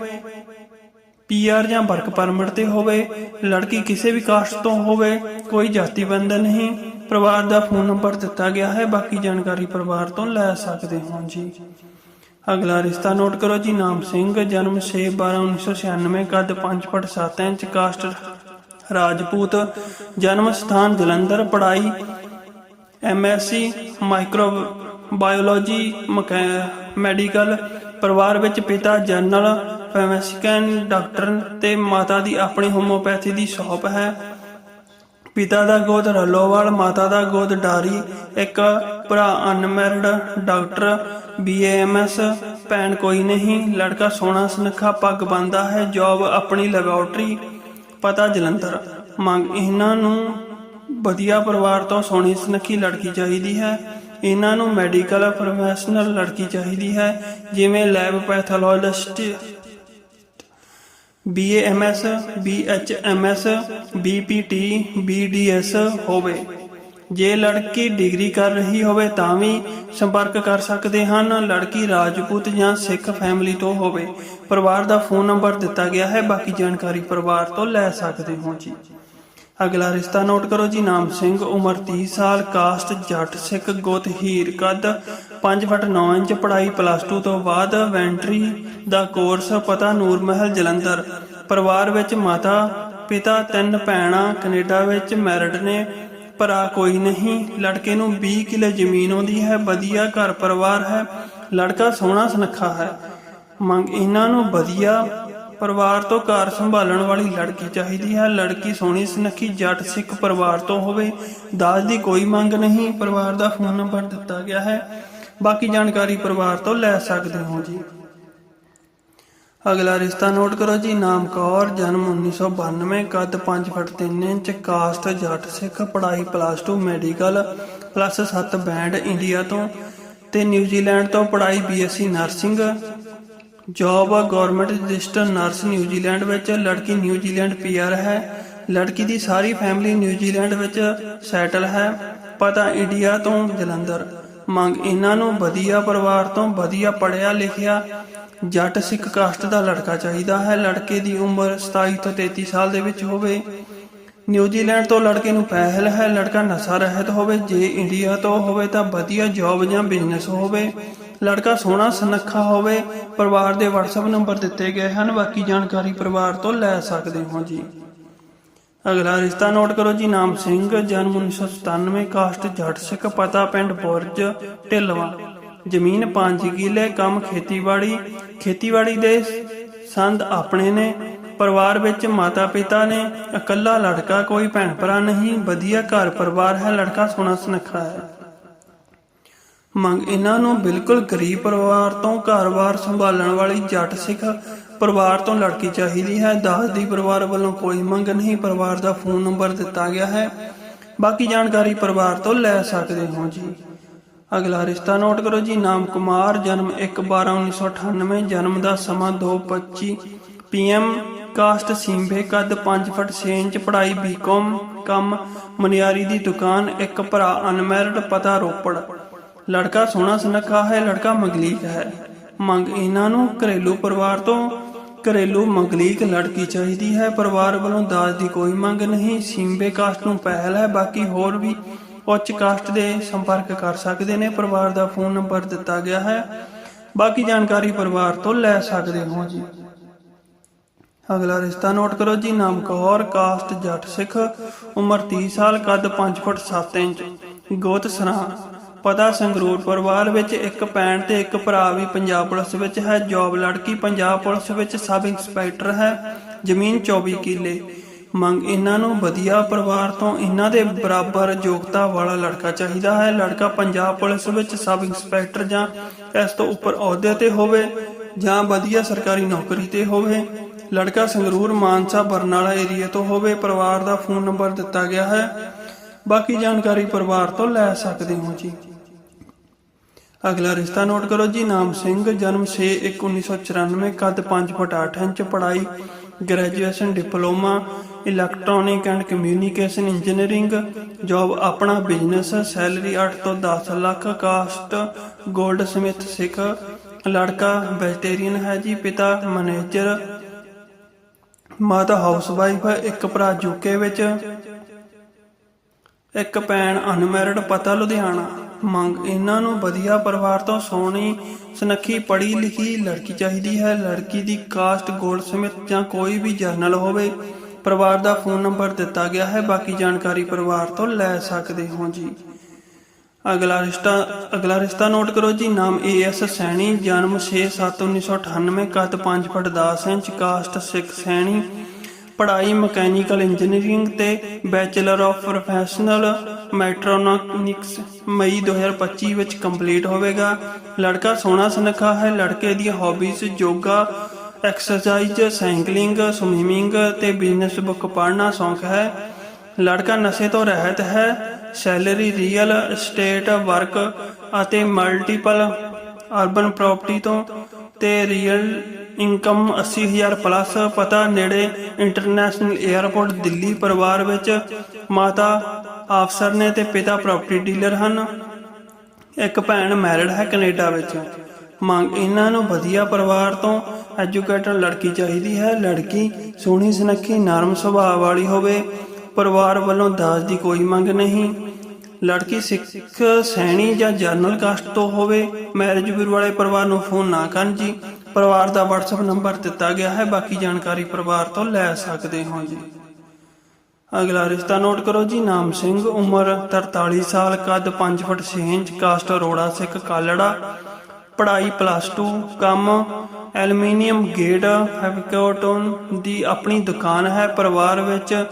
ਪੀਆਰ ਜਾਂ ਵਰਕ ਪਰਮਿਟ ਤੇ ਹੋਵੇ, ਲੜਕੀ ਕਿਸੇ ਵੀ ਕਾਸਟ ਤੋਂ ਹੋਵੇ, ਕੋਈ ਜਾਤੀ ਬੰਧਨ ਨਹੀਂ। ਪਰਿਵਾਰ ਦਾ ਫੋਨ ਨੰਬਰ ਦਿੱਤਾ ਗਿਆ ਹੈ। ਬਾਕੀ ਜਾਣਕਾਰੀ ਪਰਿਵਾਰ ਤੋਂ ਲੈ ਸਕਦੇ ਹੋ ਜੀ। ਅਗਲਾ ਰਿਸ਼ਤਾ ਨੋਟ ਕਰੋ ਜੀ। ਨਾਮ ਸਿੰਘ, ਜਨਮ 6 12 1996 ਕੱਦ 5 ਫੁੱਟ 7 ਇੰਚ, ਕਾਸਟ ਰਾਜਪੂਤ, ਜਨਮ ਸਥਾਨ ਜਲੰਧਰ ਪੜਾਈ ਐਮਐਸਸੀ ਮਾਈਕਰੋ ਬਾਇਓਲੋਜੀ ਮੈਡੀਕਲ ਪਰਿਵਾਰ ਵਿੱਚ ਪਿਤਾ, ਜਨਰਲ ਫਾਰਮਾਸਿਕਨ ਡਾਕਟਰ ਤੇ ਮਾਤਾ ਦੀ ਆਪਣੀ ਹੋਮੋਪੈਥੀ ਦੀ ਸ਼ਾਪ ਹੈ। ਪਿਤਾ ਦਾ ਗੋਦ ਰਲੋਵਾਲ, ਮਾਤਾ ਦਾ ਗੋਦ ਡਾਰੀ, ਇੱਕ ਭਰਾ ਅਨਮੈਰਿਡ ਡਾਕਟਰ ਬੀਏਐਮਐਸ ਭੈਣ ਕੋਈ ਨਹੀਂ, ਲੜਕਾ ਸੋਹਣਾ ਸੁਨੱਖਾ ਪੱਗ ਬੰਦਾ ਹੈ ਜੌਬ ਆਪਣੀ ਲੈਬੋਰਟਰੀ ਪਤਾ ਜਲੰਧਰ। ਮੰਗ ਇਹਨਾਂ ਨੂੰ ਵਧੀਆ ਪਰਿਵਾਰ ਤੋਂ ਸੋਹਣੀ ਸੁਨੱਖੀ ਲੜਕੀ ਚਾਹੀਦੀ ਹੈ। ਇਹਨਾਂ ਨੂੰ ਮੈਡੀਕਲ ਪ੍ਰੋਫੈਸ਼ਨਲ ਲੜਕੀ ਚਾਹੀਦੀ ਹੈ, ਜਿਵੇਂ lab pathologist BAMS BHMS BPT BDS ਹੋਵੇ। ਜੇ ਲੜਕੀ ਡਿਗਰੀ ਕਰ ਰਹੀ ਹੋਵੇ ਤਾਂ ਵੀ ਸੰਪਰਕ ਕਰ ਸਕਦੇ ਹਨ। ਲੜਕੀ ਰਾਜਪੂਤ ਜਾਂ ਸਿੱਖ ਫੈਮਿਲੀ ਤੋਂ ਹੋਵੇ। ਪਰਿਵਾਰ ਦਾ ਫੋਨ ਨੰਬਰ ਦਿੱਤਾ ਗਿਆ ਹੈ। ਬਾਕੀ ਜਾਣਕਾਰੀ ਪਰਿਵਾਰ ਤੋਂ ਲੈ ਸਕਦੇ ਹੋ ਜੀ। ਅਗਲਾ ਰਿਸ਼ਤਾ ਨੋਟ ਕਰੋ ਜੀ, ਨਾਮ ਸਿੰਘ, ਉਮਰ 30 ਸਾਲ, ਕਾਸਟ, ਜੱਟ, ਸਿੱਖ, ਗੋਤ, ਹੀਰ, ਕੱਦ 5 ਫੁੱਟ 9 ਇੰਚ, ਪੜ੍ਹਾਈ ਪਲੱਸ 2 ਤੋਂ ਬਾਅਦ ਵੈਂਟਰੀ ਦਾ ਕੋਰਸ, ਪਤਾ, ਨੂਰ ਮਹਿਲ, ਜਲੰਧਰ। ਪਰਿਵਾਰ ਵਿੱਚ ਮਾਤਾ, ਪਿਤਾ, ਤਿੰਨ ਭੈਣਾਂ, ਕੈਨੇਡਾ ਵਿੱਚ ਮੈਰਿਡ ਨੇ, ਭਰਾ ਕੋਈ ਨਹੀਂ, ਲੜਕੇ ਨੂੰ 20 ਕਿੱਲੇ ਜ਼ਮੀਨ ਆਉਂਦੀ ਹੈ, ਵਧੀਆ ਘਰ ਪਰਿਵਾਰ ਹੈ, ਲੜਕਾ ਸੋਹਣਾ ਸੁਨੱਖਾ ਹੈ। ਮੰਗ ਇਹਨਾਂ ਨੂੰ ਵਧੀਆ ਪਰਿਵਾਰ ਤੋਂ ਘਰ ਸੰਭਾਲਣ ਵਾਲੀ ਲੜਕੀ ਚਾਹੀਦੀ ਹੈ। ਲੜਕੀ ਸੋਹਣੀ, ਸੁਨੱਖੀ, ਜੱਟ, ਸਿੱਖ ਪਰਿਵਾਰ ਤੋਂ ਹੋਵੇ। ਦਾਜ ਦੀ ਕੋਈ ਮੰਗ ਨਹੀਂ। ਪਰਿਵਾਰ ਦਾ ਫੋਨ ਨੰਬਰ ਦਿੱਤਾ ਗਿਆ ਹੈ। ਬਾਕੀ ਜਾਣਕਾਰੀ ਪਰਿਵਾਰ ਤੋਂ ਲੈ ਸਕਦੇ ਹੋ ਜੀ। ਅਗਲਾ ਰਿਸ਼ਤਾ ਨੋਟ ਕਰੋ ਜੀ। ਨਾਮ ਕੌਰ, ਜਨਮ 1992 ਕੱਦ 5 ਫੁੱਟ 3 ਇੰਚ ਕਾਸਟ ਜੱਟ ਸਿੱਖ, ਪੜ੍ਹਾਈ plus 2 medical plus 7 band India ਤੋਂ ਤੇ ਨਿਊਜ਼ੀਲੈਂਡ ਤੋਂ ਪੜ੍ਹਾਈ BSc nursing job government register nurse New Zealand ਵਿੱਚ, ਲੜਕੀ ਨਿਊਜ਼ੀਲੈਂਡ ਪੀਆਰ ਹੈ। ਲੜਕੀ ਦੀ ਸਾਰੀ ਫੈਮਿਲੀ ਨਿਊਜ਼ੀਲੈਂਡ ਵਿੱਚ ਸੈਟਲ ਹੈ। ਪਤਾ ਇੰਡੀਆ ਤੋਂ ਜਲੰਧਰ। ਮੰਗ ਇਹਨਾਂ ਨੂੰ ਵਧੀਆ ਪਰਿਵਾਰ ਤੋਂ ਵਧੀਆ ਪੜਿਆ ਲਿਖਿਆ, ਜੱਟ ਸਿੱਖ ਕਾਸਟ ਦਾ ਲੜਕਾ ਚਾਹੀਦਾ ਹੈ। ਲੜਕੇ ਦੀ ਉਮਰ 27 ਤੋਂ 33 ਸਾਲ ਦੇ ਵਿੱਚ ਹੋਵੇ। ਨਿਊਜ਼ੀਲੈਂਡ ਤੋਂ ਲੜਕੇ ਨੂੰ ਪਹਿਲ ਹੈ। ਲੜਕਾ ਨਸ਼ਾ ਰਹਿਤ ਹੋਵੇ। ਜੇ ਇੰਡੀਆ ਤੋਂ ਹੋਵੇ ਤਾਂ ਵਧੀਆ ਜੌਬ ਜਾਂ ਬਿਜ਼ਨਸ ਹੋਵੇ। ਲੜਕਾ ਸੋਹਣਾ ਸੁਨੱਖਾ ਹੋਵੇ, ਪਰਿਵਾਰ ਦੇ WhatsApp ਨੰਬਰ ਦਿੱਤੇ ਗਏ ਹਨ, ਬਾਕੀ ਜਾਣਕਾਰੀ ਪਰਿਵਾਰ ਤੋਂ ਲੈ ਸਕਦੇ ਹੋ ਜੀ। ਅਗਲਾ ਰਿਸ਼ਤਾ ਨੋਟ ਕਰੋ ਜੀ, ਨਾਮ ਸਿੰਘ, ਜਨਮ 1997 ਕਾਸਟ ਜੱਟ ਸਿੱਖ ਪਤਾ ਪਿੰਡ ਬੁਰਜ, ਢਿੱਲਵਾ। ਜ਼ਮੀਨ 5 ਕਿੱਲੇ, ਕੰਮ ਖੇਤੀਬਾੜੀ ਖੇਤੀਬਾੜੀ ਦੇ ਸੰਦ ਆਪਣੇ ਨੇ। ਪਰਿਵਾਰ ਵਿੱਚ ਮਾਤਾ ਪਿਤਾ ਨੇ, ਇਕੱਲਾ ਲੜਕਾ, ਕੋਈ ਭੈਣ ਭਰਾ ਨਹੀਂ, ਵਧੀਆ ਘਰ ਪਰਿਵਾਰ ਹੈ, ਲੜਕਾ ਸੋਹਣਾ ਸੁਨੱਖਾ ਹੈ। ਮੰਗ ਇਹਨਾਂ ਨੂੰ ਬਿਲਕੁਲ ਗਰੀਬ ਪਰਿਵਾਰ ਤੋਂ ਘਰ-ਬਾਰ ਸੰਭਾਲਣ ਵਾਲੀ ਜੱਟ ਸਿੱਖ ਪਰਿਵਾਰ ਤੋਂ ਲੜਕੀ ਚਾਹੀਦੀ ਹੈ। ਦਾਸ ਦੀ ਪਰਿਵਾਰ ਵੱਲੋਂ ਕੋਈ ਮੰਗ ਨਹੀਂ, ਪਰਿਵਾਰ ਦਾ ਫੋਨ ਨੰਬਰ ਦਿੱਤਾ ਗਿਆ ਹੈ। ਬਾਕੀ ਜਾਣਕਾਰੀ ਪਰਿਵਾਰ ਤੋਂ ਲੈ ਸਕਦੇ ਹੋ ਜੀ। ਅਗਲਾ ਰਿਸ਼ਤਾ ਨੋਟ ਕਰੋ ਜੀ, ਨਾਮ ਕੁਮਾਰ, ਜਨਮ 1 12 1998 ਜਨਮ ਦਾ ਸਮਾਂ 2:25 ਪੀਐਮ ਕਾਸਟ ਸਿੰਬੇ, ਕੱਦ 5 ਫੁੱਟ 6 ਇੰਚ, ਪੜ੍ਹਾਈ ਬੀਕਾਮ, ਕੰਮ ਮਨਿਆਰੀ ਦੀ ਦੁਕਾਨ, ਇੱਕ ਭਰਾ ਅਨਮੈਰਿਡ, ਪਤਾ ਰੋਪੜ। ਲੜਕਾ ਸੋਹਣਾ ਸੁਨੱਖਾ ਹੈ, ਲੜਕਾ ਮੰਗਲੀਕ ਹੈ। ਮੰਗ ਇਹਨਾਂ ਨੂੰ ਘਰੇਲੂ ਪਰਿਵਾਰ ਤੋਂ ਘਰੇਲੂ ਮੰਗਲੀਕ ਲੜਕੀ ਚਾਹੀਦੀ ਹੈ। ਪਰਿਵਾਰ ਵੱਲੋਂ ਦਾਜ ਦੀ ਕੋਈ ਮੰਗ ਨਹੀਂ ਸਿੰਬੇ ਕਾਸਟ ਨੂੰ ਪਹਿਲ ਹੈ, ਬਾਕੀ ਹੋਰ ਵੀ ਉੱਚ ਕਾਸਟ ਦੇ ਸੰਪਰਕ ਕਰ ਸਕਦੇ ਨੇ। ਪਰਿਵਾਰ ਦਾ ਫੋਨ ਨੰਬਰ ਦਿੱਤਾ ਗਿਆ ਹੈ। ਬਾਕੀ ਜਾਣਕਾਰੀ ਪਰਿਵਾਰ ਤੋਂ ਲੈ ਸਕਦੇ ਹੋ ਜੀ। ਅਗਲਾ ਰਿਸ਼ਤਾ ਨੋਟ ਕਰੋ ਜੀ, ਨਾਮ ਕੌਰ, ਕਾਸਟ ਜੱਟ ਸਿੱਖ, ਉਮਰ 30 ਸਾਲ, ਕੱਦ 5 ਫੁੱਟ 7 ਇੰਚ, ਗੋਤ ਸਰਾ। ਪਤਾ ਸੰਗਰੂਰ ਪਰਿਵਾਰ ਵਿੱਚ ਇੱਕ ਭੈਣ ਤੇ ਇੱਕ ਭਰਾ ਵੀ ਪੰਜਾਬ ਪੁਲਿਸ ਵਿੱਚ ਹੈ। ਜੌਬ ਲੜਕੀ ਪੰਜਾਬ ਪੁਲਿਸ ਵਿੱਚ ਸਬ ਇੰਸਪੈਕਟਰ ਹੈ। ਜ਼ਮੀਨ 24 ਕਿੱਲੇ। ਮੰਗ ਇਹਨਾਂ ਨੂੰ ਵਧੀਆ ਪਰਿਵਾਰ ਤੋਂ ਇਹਨਾਂ ਦੇ ਬਰਾਬਰ ਯੋਗਤਾ ਵਾਲਾ ਲੜਕਾ ਚਾਹੀਦਾ ਹੈ। ਲੜਕਾ ਪੰਜਾਬ ਪੁਲਿਸ ਵਿੱਚ ਸਬ ਇੰਸਪੈਕਟਰ ਜਾਂ ਇਸ ਤੋਂ ਉੱਪਰ ਅਹੁਦੇ ਤੇ ਹੋਵੇ ਜਾਂ ਵਧੀਆ ਸਰਕਾਰੀ ਨੌਕਰੀ ਤੇ ਹੋਵੇ। ਲੜਕਾ ਸੰਗਰੂਰ ਮਾਨਸਾ ਬਰਨਾਲਾ ਏਰੀਆ ਤੋਂ ਹੋਵੇ, ਪਰਿਵਾਰ ਦਾ ਫੋਨ ਨੰਬਰ ਦਿੱਤਾ ਗਿਆ ਹੈ। ਬਾਕੀ ਜਾਣਕਾਰੀ ਪਰਿਵਾਰ ਤੋਂ ਲੈ ਸਕਦੇ ਹੋ ਜੀ। ਅਗਲਾ ਰਿਸ਼ਤਾ ਨੋਟ ਕਰੋ ਜੀ, ਨਾਮ ਸਿੰਘ, ਜਨਮ 6/1/1994 ਕੱਦ 5 ਫੁੱਟ 8 ਇੰਚ, ਪੜ੍ਹਾਈ graduation diploma electronic and communication engineering job ਆਪਣਾ ਬਿਜ਼ਨਸ ਸੈਲਰੀ 8 ਤੋਂ 10 lakh caste goldsmith Sikh, ਲੜਕਾ ਵੈਜੀਟੇਰੀਅਨ ਹੈ ਜੀ, ਪਿਤਾ ਮੈਨੇਜਰ ਮਾਤਾ ਹਾਊਸਵਾਈਫ ਹੈ ਇੱਕ ਭਰਾ ਯੂਕੇ ਵਿੱਚ, ਇੱਕ ਭੈਣ ਅਨਮੈਰਿਡ ਪਤਾ ਲੁਧਿਆਣਾ। ਮੰਗ ਇਹਨਾਂ ਨੂੰ ਵਧੀਆ ਪਰਿਵਾਰ ਤੋਂ ਸੋਹਣੀ, ਸੁਨੱਖੀ ਪੜ੍ਹੀ ਲਿਖੀ ਲੜਕੀ ਚਾਹੀਦੀ ਹੈ। ਲੜਕੀ ਦੀ ਕਾਸਟ ਗੋਲਡਸਮਿਥ ਜਾਂ ਕੋਈ ਵੀ ਜਰਨਲ ਹੋਵੇ, ਪਰਿਵਾਰ ਦਾ ਫੋਨ ਨੰਬਰ ਦਿੱਤਾ ਗਿਆ ਹੈ। ਬਾਕੀ ਜਾਣਕਾਰੀ ਪਰਿਵਾਰ ਤੋਂ ਲੈ ਸਕਦੇ ਹੋ ਜੀ। ਅਗਲਾ ਰਿਸ਼ਤਾ ਅਗਲਾ ਰਿਸ਼ਤਾ ਨੋਟ ਕਰੋ ਜੀ। ਨਾਮ ਏਐਸ ਸੈਣੀ, ਜਨਮ 6/7/1998 ਕੱਦ 5 foot 10 inch, caste Sikh Saini. ਪੜ੍ਹਾਈ ਮਕੈਨੀਕਲ ਇੰਜੀਨੀਅਰਿੰਗ ਤੇ ਬੈਚਲਰ ਆਫ ਪ੍ਰੋਫੈਸ਼ਨਲ ਮੈਟਰੋਨਿਕਸ ਮਈ 2025 ਵਿੱਚ ਕੰਪਲੀਟ ਹੋਵੇਗਾ। ਲੜਕਾ ਸੋਹਣਾ ਸੁਨੱਖਾ ਹੈ। ਲੜਕੇ ਦੀ hobbies yoga exercise cycling swimming ਤੇ ਬਿਜ਼ਨਸ ਬੁੱਕ ਪੜ੍ਹਨਾ ਸ਼ੌਂਕ ਹੈ। ਲੜਕਾ ਨਸ਼ੇ ਤੋਂ ਰਹਿਤ ਹੈ। ਸੈਲਰੀ ਰੀਅਲ estate ਵਰਕ ਅਤੇ ਮਲਟੀਪਲ ਅਰਬਨ ਪ੍ਰਾਪਰਟੀ ਤੋਂ ਤੇ ਰੀਅਲ ਇਨਕਮ 80000 ਪਲੱਸ ਪਤਾ ਨੇੜੇ ਇੰਟਰਨੈਸ਼ਨਲ 에ਅਰਪੋਰਟ ਦਿੱਲੀ ਪਰਿਵਾਰ ਵਿੱਚ ਮਾਤਾ ਅਫਸਰ ਨੇ ਤੇ ਪਿਤਾ ਪ੍ਰਾਪਰਟੀ ਡੀਲਰ ਹਨ। ਇੱਕ ਭੈਣ ਮੈਰਿਡ ਹੈ ਕੈਨੇਡਾ ਵਿੱਚ। ਮੰਗ ਇਹਨਾਂ ਨੂੰ ਵਧੀਆ ਪਰਿਵਾਰ ਤੋਂ ਐਜੂਕੇਟਡ ਲੜਕੀ ਚਾਹੀਦੀ ਹੈ। ਲੜਕੀ ਸੋਹਣੀ, ਸੁਨੱਖੀ, ਨਰਮ ਸੁਭਾਅ ਵਾਲੀ ਹੋਵੇ, ਪਰਿਵਾਰ ਵੱਲੋਂ ਦਾਜ ਦੀ ਕੋਈ ਮੰਗ ਨਹੀਂ। ਲੜਕੀ ਸਿੱਖ, ਸੈਣੀ ਜਾਂ ਜਰਨਲ ਕਾਸਟ ਤੋਂ ਹੋਵੇ, ਮੈਰਿਜ ਬਿਊਰੋ ਵਾਲੇ ਪਰਿਵਾਰ ਨੂੰ ਫੋਨ ਨਾ ਕਰਨ ਜੀ। ਪਰਿਵਾਰ ਦਾ WhatsApp ਨੰਬਰ ਦਿੱਤਾ ਗਿਆ ਹੈ, ਬਾਕੀ ਜਾਣਕਾਰੀ ਪਰਿਵਾਰ ਤੋਂ ਲੈ ਸਕਦੇ ਹੋ ਜੀ। ਅਗਲਾ ਰਿਸ਼ਤਾ ਨੋਟ ਕਰੋ ਜੀ, ਨਾਮ ਸਿੰਘ, ਉਮਰ 43 ਸਾਲ, ਕੱਦ 5 foot 6 inch, caste Arora Sikh Kalra, ਪੜ੍ਹਾਈ ਪਲੱਸ 2 ਕੰਮ, ਐਲੂਮੀਨੀਅਮ ਗੇਟ ਫੈਬਰਿਕੇਟਨ ਦੀ ਆਪਣੀ ਦੁਕਾਨ ਹੈ, ਪਰਿਵਾਰ ਵਿੱਚ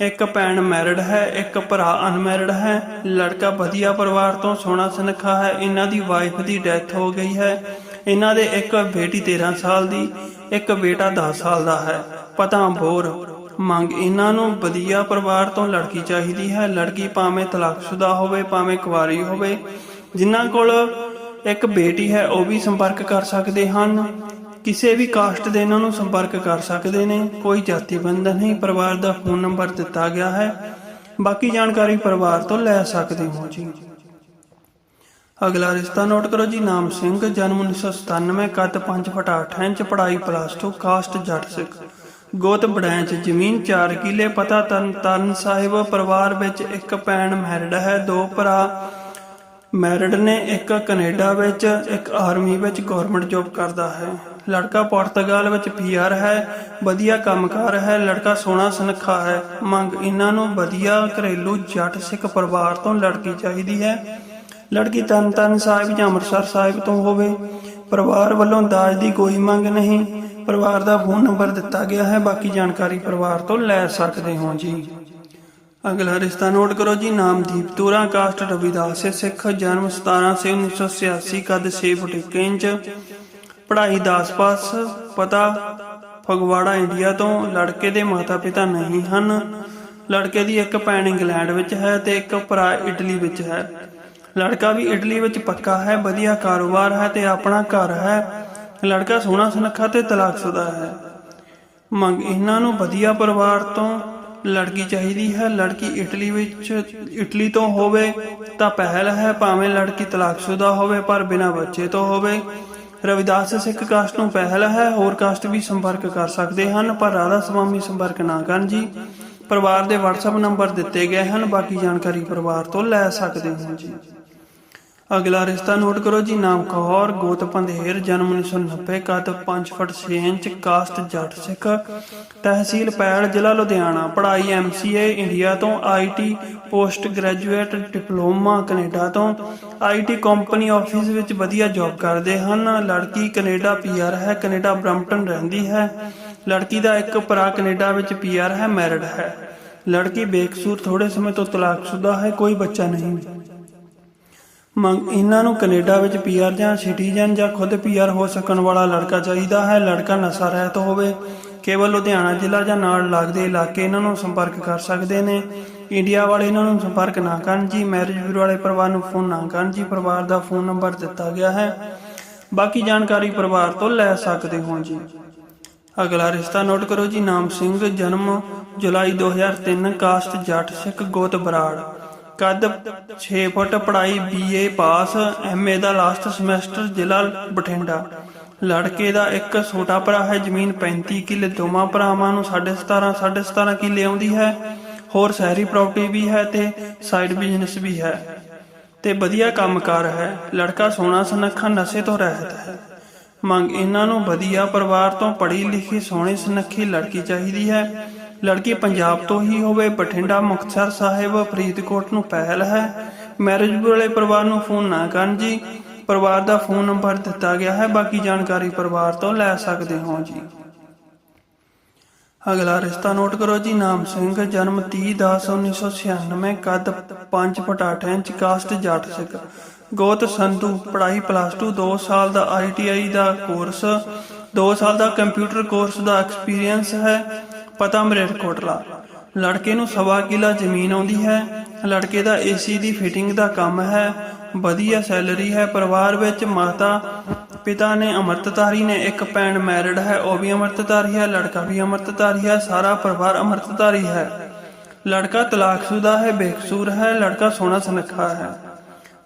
ਇੱਕ ਭੈਣ ਮੈਰਿਡ ਹੈ, ਇੱਕ ਭਰਾ ਅਨਮੈਰਿਡ ਹੈ, ਲੜਕਾ ਵਧੀਆ ਪਰਿਵਾਰ ਤੋਂ ਸੋਹਣਾ ਸੁਨੱਖਾ ਹੈ, ਇਹਨਾਂ ਦੀ ਵਾਈਫ ਦੀ ਡੈਥ ਹੋ ਗਈ ਹੈ। ਇਹਨਾਂ ਦੇ ਇੱਕ ਬੇਟੀ 13 ਸਾਲ ਦੀ, ਇੱਕ ਬੇਟਾ 10 ਸਾਲ ਦਾ ਹੈ। ਪਤਾ ਬੋਰ ਮੰਗ ਇਹਨਾਂ ਨੂੰ ਵਧੀਆ ਪਰਿਵਾਰ ਤੋਂ ਲੜਕੀ ਚਾਹੀਦੀ ਹੈ। ਲੜਕੀ ਭਾਵੇਂ ਤਲਾਕਸ਼ੁਦਾ ਹੋਵੇ, ਭਾਵੇਂ ਕੁਵਾਰੀ ਹੋਵੇ, ਜਿਨ੍ਹਾਂ ਕੋਲ ਇੱਕ ਬੇਟੀ ਹੈ, ਉਹ ਵੀ ਸੰਪਰਕ ਕਰ ਸਕਦੇ ਹਨ। ਕਿਸੇ ਵੀ ਕਾਸਟ ਦੇ ਇਹਨਾਂ ਨੂੰ ਸੰਪਰਕ ਕਰ ਸਕਦੇ ਨੇ। ਕੋਈ ਜਾਤੀ ਬੰਧਨ ਨਹੀਂ, ਪਰਿਵਾਰ ਦਾ ਫੋਨ ਨੰਬਰ ਦਿੱਤਾ ਗਿਆ ਹੈ। ਬਾਕੀ ਜਾਣਕਾਰੀ ਪਰਿਵਾਰ ਤੋਂ ਲੈ ਸਕਦੇ ਹੋ ਜੀ। ਅਗਲਾ ਰਿਸ਼ਤਾ ਨੋਟ ਕਰੋ ਜੀ, ਨਾਮ ਸਿੰਘ, ਜਨਮ 1997 ਕੱਦ 5 ਫੁੱਟ 8 ਇੰਚ, ਪੜ੍ਹਾਈ ਪਲੱਸ 2 ਕਾਸਟ ਜੱਟ ਸਿੱਖ। ਗੋਤ ਬੜੈਂਚ, ਜ਼ਮੀਨ 4 ਕਿੱਲੇ, ਪਤਾ ਤਨ ਤਨ ਸਾਹਿਬ, ਪਰਿਵਾਰ ਵਿੱਚ ਇੱਕ ਭੈਣ ਮੈਰਿਡ ਹੈ, ਦੋ ਭਰਾ ਮੈਰਿਡ ਨੇ, ਇੱਕ ਕੈਨੇਡਾ ਵਿੱਚ, ਇੱਕ ਆਰਮੀ ਵਿੱਚ ਗਵਰਨਮੈਂਟ ਜੌਬ ਕਰਦਾ ਹੈ। ਲੜਕਾ ਪੁਰਤਗਾਲ ਵਿੱਚ ਪੀਆਰ ਹੈ, ਵਧੀਆ ਕੰਮਕਾਰ ਹੈ, ਲੜਕਾ ਸੋਹਣਾ ਸੁਨੱਖਾ ਹੈ। ਮੰਗ ਇਹਨਾਂ ਨੂੰ ਵਧੀਆ ਘਰੇਲੂ ਜੱਟ ਸਿੱਖ ਪਰਿਵਾਰ ਤੋਂ ਲੜਕੀ ਚਾਹੀਦੀ ਹੈ। ਲੜਕੀ ਤਨ ਤਨ ਸਾਹਿਬ ਜਾਂ ਅੰਮ੍ਰਿਤਸਰ ਸਾਹਿਬ ਤੋਂ ਹੋਵੇ। ਪਰਿਵਾਰ ਵੱਲੋਂ ਦਾਜ ਦੀ ਕੋਈ ਮੰਗ ਨਹੀਂ। ਪਰਿਵਾਰ ਦਾ ਫੋਨ ਨੰਬਰ ਦਿੱਤਾ ਗਿਆ ਹੈ। ਬਾਕੀ ਜਾਣਕਾਰੀ ਪਰਿਵਾਰ ਤੋਂ ਲੈ ਸਕਦੇ ਹੋ ਜੀ। ਅਗਲਾ ਰਿਸ਼ਤਾ ਨੋਟ ਕਰੋ ਜੀ। ਨਾਮ ਦੀਪ ਤੂਰਾ ਕਾਸਟ ਰਵਿਦਾਸ ਸਿੱਖ, ਜਨਮ 17 ਸੇ 1986 ਕੱਦ 6 ਫੁੱਟ 1 ਇੰਚ, ਪੜ੍ਹਾਈ 10 ਪਾਸ, ਪਤਾ ਫਗਵਾੜਾ, ਇੰਡੀਆ ਤੋਂ। ਲੜਕੇ ਦੇ ਮਾਤਾ-ਪਿਤਾ ਨਹੀਂ ਹਨ। ਲੜਕੇ ਦੀ ਇੱਕ ਭੈਣ ਇੰਗਲੈਂਡ ਵਿੱਚ ਹੈ ਤੇ ਇੱਕ ਭਰਾ ਇਟਲੀ ਵਿੱਚ ਹੈ। ਲੜਕਾ ਵੀ ਇਟਲੀ ਵਿੱਚ ਪੱਕਾ ਹੈ, ਵਧੀਆ ਕਾਰੋਬਾਰ ਹੈ ਤੇ ਆਪਣਾ ਘਰ ਹੈ। ਲੜਕਾ ਸੋਹਣਾ ਸੁਨੱਖਾ ਤੇ ਤਲਾਕਸ਼ੁਦਾ ਹੈ। ਮੰਗ ਇਹਨਾਂ ਨੂੰ ਵਧੀਆ ਪਰਿਵਾਰ ਤੋਂ ਲੜਕੀ ਚਾਹੀਦੀ ਹੈ। ਲੜਕੀ ਇਟਲੀ ਵਿੱਚ, ਇਟਲੀ ਤੋਂ ਹੋਵੇ ਤਾਂ ਪਹਿਲ ਹੈ, ਭਾਵੇਂ ਲੜਕੀ ਤਲਾਕਸ਼ੁਦਾ ਹੋਵੇ ਪਰ ਬਿਨਾਂ ਬੱਚੇ ਤੋਂ ਹੋਵੇ। ਰਵਿਦਾਸ ਸਿੱਖ ਕਾਸਟ ਨੂੰ ਪਹਿਲ ਹੈ, ਹੋਰ ਕਾਸਟ ਵੀ ਸੰਪਰਕ ਕਰ ਸਕਦੇ ਹਨ, ਪਰ ਰਾਧਾ ਸੁਆਮੀ ਸੰਪਰਕ ਨਾ ਕਰਨ ਜੀ। ਪਰਿਵਾਰ ਦੇ WhatsApp ਨੰਬਰ ਦਿੱਤੇ ਗਏ ਹਨ, ਬਾਕੀ ਜਾਣਕਾਰੀ ਪਰਿਵਾਰ ਤੋਂ ਲੈ ਸਕਦੇ ਹੋ ਜੀ। ਅਗਲਾ ਰਿਸ਼ਤਾ ਨੋਟ ਕਰੋ ਜੀ, ਨਾਮ ਕੌਰ, ਗੋਤ ਪੰਧੇਰ, ਜਨਮ 1990 ਕੱਦ 5 ਫੁੱਟ 6 ਇੰਚ ਕਾਸਟ ਜੱਟ ਸਿੱਖ, ਤਹਿਸੀਲ ਪੈੜ ਜ਼ਿਲ੍ਹਾ ਲੁਧਿਆਣਾ, ਪੜ੍ਹਾਈ ਐਮਸੀਏ ਇੰਡੀਆ ਤੋਂ IT post graduate, diploma Canada ਤੋਂ। ਆਈਟੀ ਕੰਪਨੀ ਆਫਿਸ ਵਿੱਚ ਵਧੀਆ ਜੌਬ ਕਰਦੇ ਹਨ। ਲੜਕੀ ਕੈਨੇਡਾ ਪੀਆਰ ਹੈ, ਕੈਨੇਡਾ ਬ੍ਰੈਂਪਟਨ ਰਹਿੰਦੀ ਹੈ। ਲੜਕੀ ਦਾ ਇੱਕ ਭਰਾ ਕੈਨੇਡਾ ਵਿੱਚ ਪੀਆਰ ਹੈ, ਮੈਰਿਡ ਹੈ। ਲੜਕੀ ਬੇਕਸੂਰ ਥੋੜੇ ਸਮੇਂ ਤੋਂ ਤਲਾਕਸ਼ੁਦਾ ਹੈ, ਕੋਈ ਬੱਚਾ ਨਹੀਂ। ਮੰਗ ਇਹਨਾਂ ਨੂੰ ਕੈਨੇਡਾ ਵਿੱਚ ਪੀਆਰ ਜਾਂ ਸਿਟੀਜ਼ਨ ਜਾਂ ਖੁਦ ਪੀਆਰ ਹੋ ਸਕਣ ਵਾਲਾ ਲੜਕਾ ਚਾਹੀਦਾ ਹੈ। ਲੜਕਾ ਨਸ਼ਾ ਰਹਿਤ ਹੋਵੇ। ਕੇਵਲ ਲੁਧਿਆਣਾ ਜ਼ਿਲ੍ਹਾ ਜਾਂ ਨਾਲ ਲੱਗਦੇ ਇਲਾਕੇ ਇਹਨਾਂ ਨੂੰ ਸੰਪਰਕ ਕਰ ਸਕਦੇ ਨੇ। ਇੰਡੀਆ ਵਾਲੇ ਇਹਨਾਂ ਨੂੰ ਸੰਪਰਕ ਨਾ ਕਰਨ ਜੀ। ਮੈਰਿਜ ਬਿਊਰੋ ਵਾਲੇ ਪਰਿਵਾਰ ਨੂੰ ਫੋਨ ਨਾ ਕਰਨ ਜੀ। ਪਰਿਵਾਰ ਦਾ ਫੋਨ ਨੰਬਰ ਦਿੱਤਾ ਗਿਆ ਹੈ। ਬਾਕੀ ਜਾਣਕਾਰੀ ਪਰਿਵਾਰ ਤੋਂ ਲੈ ਸਕਦੇ ਹੋ ਜੀ। ਅਗਲਾ ਰਿਸ਼ਤਾ ਨੋਟ ਕਰੋ ਜੀ। ਨਾਮ ਸਿੰਘ, ਜਨਮ ਜੁਲਾਈ 2003 ਕਾਸਟ ਜੱਟ ਸਿੱਖ ਗੋਤ ਬਰਾੜ। ਕੱਦ 6 ਫੁੱਟ ਪੜ੍ਹਾਈ ਬੀਏ ਪਾਸ ਐਮਏ ਦਾ ਲਾਸਟ ਸਮੈਸਟਰ ਜ਼ਿਲ੍ਹਾ ਬਠਿੰਡਾ। ਲੜਕੇ ਦਾ ਇੱਕ ਛੋਟਾ ਭਰਾ ਹੈ, ਜ਼ਮੀਨ 35 ਕਿੱਲੇ, ਦੋਵਾਂ ਭਰਾਵਾਂ ਨੂੰ 17.5 17.5 ਕਿੱਲੇ ਆਉਂਦੀ ਹੈ। ਹੋਰ ਸ਼ਹਿਰੀ ਪ੍ਰਾਪਰਟੀ ਵੀ ਹੈ ਤੇ ਸਾਈਡ ਬਿਜ਼ਨਸ ਵੀ ਹੈ। ਤੇ ਵਧੀਆ ਕੰਮਕਾਰ ਹੈ। ਲੜਕਾ ਸੋਹਣਾ ਸੁਨੱਖਾ, ਨਸ਼ੇ ਤੋਂ ਰਹਿਤ ਹੈ। ਮੰਗ ਇਹਨਾਂ ਨੂੰ ਵਧੀਆ ਪਰਿਵਾਰ ਤੋਂ ਪੜ੍ਹੀ ਲਿਖੀ, ਸੋਹਣੀ ਸੁਨੱਖੀ ਲੜਕੀ ਚਾਹੀਦੀ ਹੈ। ਲੜਕੀ ਪੰਜਾਬ ਤੋਂ ਹੀ ਹੋਵੇ, ਬਠਿੰਡਾ ਮੁਕਤਸਰ ਸਾਹਿਬ, ਫਰੀਦਕੋਟ ਨੂੰ ਪਹਿਲ ਹੈ। ਮੈਰਿਜ ਵਾਲੇ ਪਰਿਵਾਰ ਨੂੰ ਫੋਨ ਨਾ ਕਰਨ ਜੀ। ਪਰਿਵਾਰ ਦਾ ਫੋਨ ਨੰਬਰ ਦਿੱਤਾ ਗਿਆ ਹੈ, ਬਾਕੀ ਜਾਣਕਾਰੀ ਪਰਿਵਾਰ ਤੋਂ ਲੈ ਸਕਦੇ ਹੋ ਜੀ। ਅਗਲਾ ਰਿਸ਼ਤਾ ਨੋਟ ਕਰੋ ਜੀ, ਨਾਮ ਸਿੰਘ, ਜਨਮ 30 10 1996 ਕੱਦ 5 ਫੁੱਟ 8 ਇੰਚ ਕਾਸਟ ਜੱਟ ਸਿੱਖ। ਗੋਤ ਸੰਧੂ, ਪੜ੍ਹਾਈ ਪਲੱਸ 2 2 ਸਾਲ ਦਾ ਆਈਟੀਆਈ ਦਾ ਕੋਰਸ 2 ਸਾਲ ਦਾ ਕੰਪਿਊਟਰ ਕੋਰਸ ਦਾ ਐਕਸਪੀਰੀਅੰਸ ਹੈ। ਪਤਾ ਮਰੇਟਕੋਟਲਾ ਲੜਕੇ ਨੂੰ ਸਵਾ ਕਿਲਾ ਜ਼ਮੀਨ ਆਉਂਦੀ ਹੈ। ਲੜਕੇ ਦਾ ਏਸੀ ਦੀ ਫਿਟਿੰਗ ਦਾ ਕੰਮ ਹੈ। ਵਧੀਆ ਸੈਲਰੀ ਹੈ। ਪਰਿਵਾਰ ਵਿੱਚ ਮਾਤਾ, ਪਿਤਾ ਨੇ ਅੰਮ੍ਰਿਤਧਾਰੀ ਨੇ ਇੱਕ ਭੈਣ ਮੈਰਿਡ ਹੈ। ਉਹ ਵੀ ਅੰਮ੍ਰਿਤਧਾਰੀ ਹੈ। ਲੜਕਾ ਵੀ ਅੰਮ੍ਰਿਤਧਾਰੀ ਹੈ। ਸਾਰਾ ਪਰਿਵਾਰ ਅੰਮ੍ਰਿਤਧਾਰੀ ਹੈ। ਲੜਕਾ ਤਲਾਕਸ਼ੁਦਾ ਹੈ। ਬੇਕਸੂਰ ਹੈ। ਲੜਕਾ ਸੋਹਣਾ ਸੁਨੱਖਾ ਹੈ।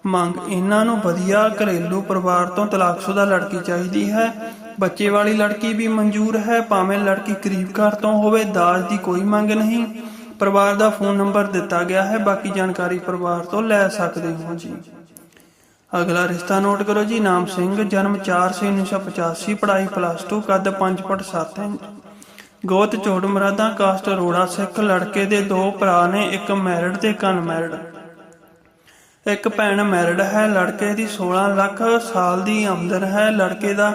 ਮੰਗ, ਇਹਨਾਂ ਨੂੰ ਵਧੀਆ ਘਰੇਲੂ ਪਰਿਵਾਰ ਤੋਂ ਤਲਾਕਸ਼ੁਦਾ ਲੜਕੀ ਚਾਹੀਦੀ ਹੈ। ਬੱਚੇ ਵਾਲੀ ਲੜਕੀ ਵੀ ਮਨਜ਼ੂਰ ਹੈ, ਭਾਵੇਂ ਲੜਕੀ ਗਰੀਬ ਘਰ ਤੋਂ ਹੋਵੇ, ਦਾਜ ਦੀ ਕੋਈ ਮੰਗ ਨਹੀਂ। ਪਰਿਵਾਰ ਦਾ ਫੋਨ ਨੰਬਰ ਦਿੱਤਾ ਗਿਆ ਹੈ, ਬਾਕੀ ਜਾਣਕਾਰੀ ਪਰਿਵਾਰ ਤੋਂ ਲੈ ਸਕਦੇ ਹੋ ਜੀ। ਅਗਲਾ ਰਿਸ਼ਤਾ ਨੋਟ ਕਰੋ ਜੀ, ਨਾਮ ਸਿੰਘ, ਜਨਮ 4 ਸੇ 1985 ਪੜ੍ਹਾਈ ਪਲੱਸ 2 ਕੱਦ 5 ਫੁੱਟ 7 ਇੰਚ। ਗੋਤ ਚੋੜ ਮਰਾਦਾ, ਕਾਸਟ ਅਰੋੜਾ ਸਿੱਖ, ਲੜਕੇ ਦੇ ਦੋ ਭਰਾ ਨੇ, ਇੱਕ ਮੈਰਿਡ ਤੇ ਇੱਕ ਅਨਮੈਰਿਡ ਇੱਕ ਭੈਣ ਮੈਰਿਡ ਹੈ, ਲੜਕੇ ਦੀ 16 ਲੱਖ ਸਾਲ ਦੀ ਆਮਦਨ ਹੈ। ਲੜਕੇ ਦਾ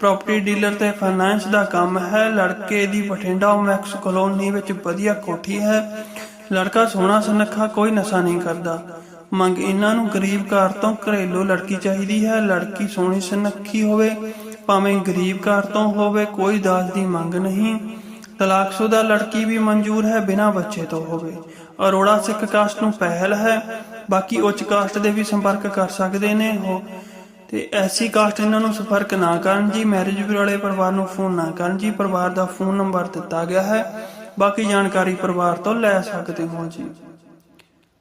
ਪ੍ਰਾਪਰਟੀ ਡੀਲਰ ਤੇ ਫਾਈਨਾਂਸ ਦਾ ਕੰਮ ਹੈ। ਲੜਕੇ ਦੀ ਬਠਿੰਡਾ ਮੈਕਸ ਕਲੋਨੀ ਵਿੱਚ ਵਧੀਆ ਕੋਠੀ ਹੈ। ਲੜਕਾ ਸੋਹਣਾ ਸੁਨੱਖਾ, ਕੋਈ ਨਸ਼ਾ ਨਹੀਂ ਕਰਦਾ। ਮੰਗ ਇਹਨਾਂ ਨੂੰ ਗਰੀਬ ਘਰ ਤੋਂ ਘਰੇਲੂ ਲੜਕੀ ਚਾਹੀਦੀ ਹੈ। ਲੜਕੀ ਸੋਹਣੀ ਸੁਨੱਖੀ ਹੋਵੇ, ਭਾਵੇਂ ਗਰੀਬ ਘਰ ਤੋਂ ਹੋਵੇ, ਕੋਈ ਦਾਜ ਦੀ ਮੰਗ ਨਹੀਂ। ਤਲਾਕਸ਼ੁਦਾ ਲੜਕੀ ਵੀ ਮਨਜ਼ੂਰ ਹੈ, ਬਿਨਾਂ ਬੱਚੇ ਤੋਂ ਹੋਵੇ। ਅਰੋੜਾ ਸਿੱਖ ਕਾਸਟ ਨੂੰ ਪਹਿਲ ਹੈ। ਬਾਕੀ ਉੱਚ ਕਾਸਟ ਦੇ ਵੀ ਸੰਪਰਕ ਕਰ ਸਕਦੇ ਨੇ ਉਹ। ਤੇ ਐਸੀ ਕਾਸਟ ਇਹਨਾਂ ਨੂੰ ਸੰਪਰਕ ਨਾ ਕਰਨ ਜੀ ਮੈਰਿਜ ਬਿਊਰੋ ਵਾਲੇ ਪਰਿਵਾਰ ਨੂੰ ਫੋਨ ਨਾ ਕਰਨ ਜੀ, ਪਰਿਵਾਰ ਦਾ ਫੋਨ ਨੰਬਰ ਦਿੱਤਾ ਗਿਆ ਹੈ। ਬਾਕੀ ਜਾਣਕਾਰੀ ਪਰਿਵਾਰ ਤੋਂ ਲੈ ਸਕਦੇ ਹੋ ਜੀ।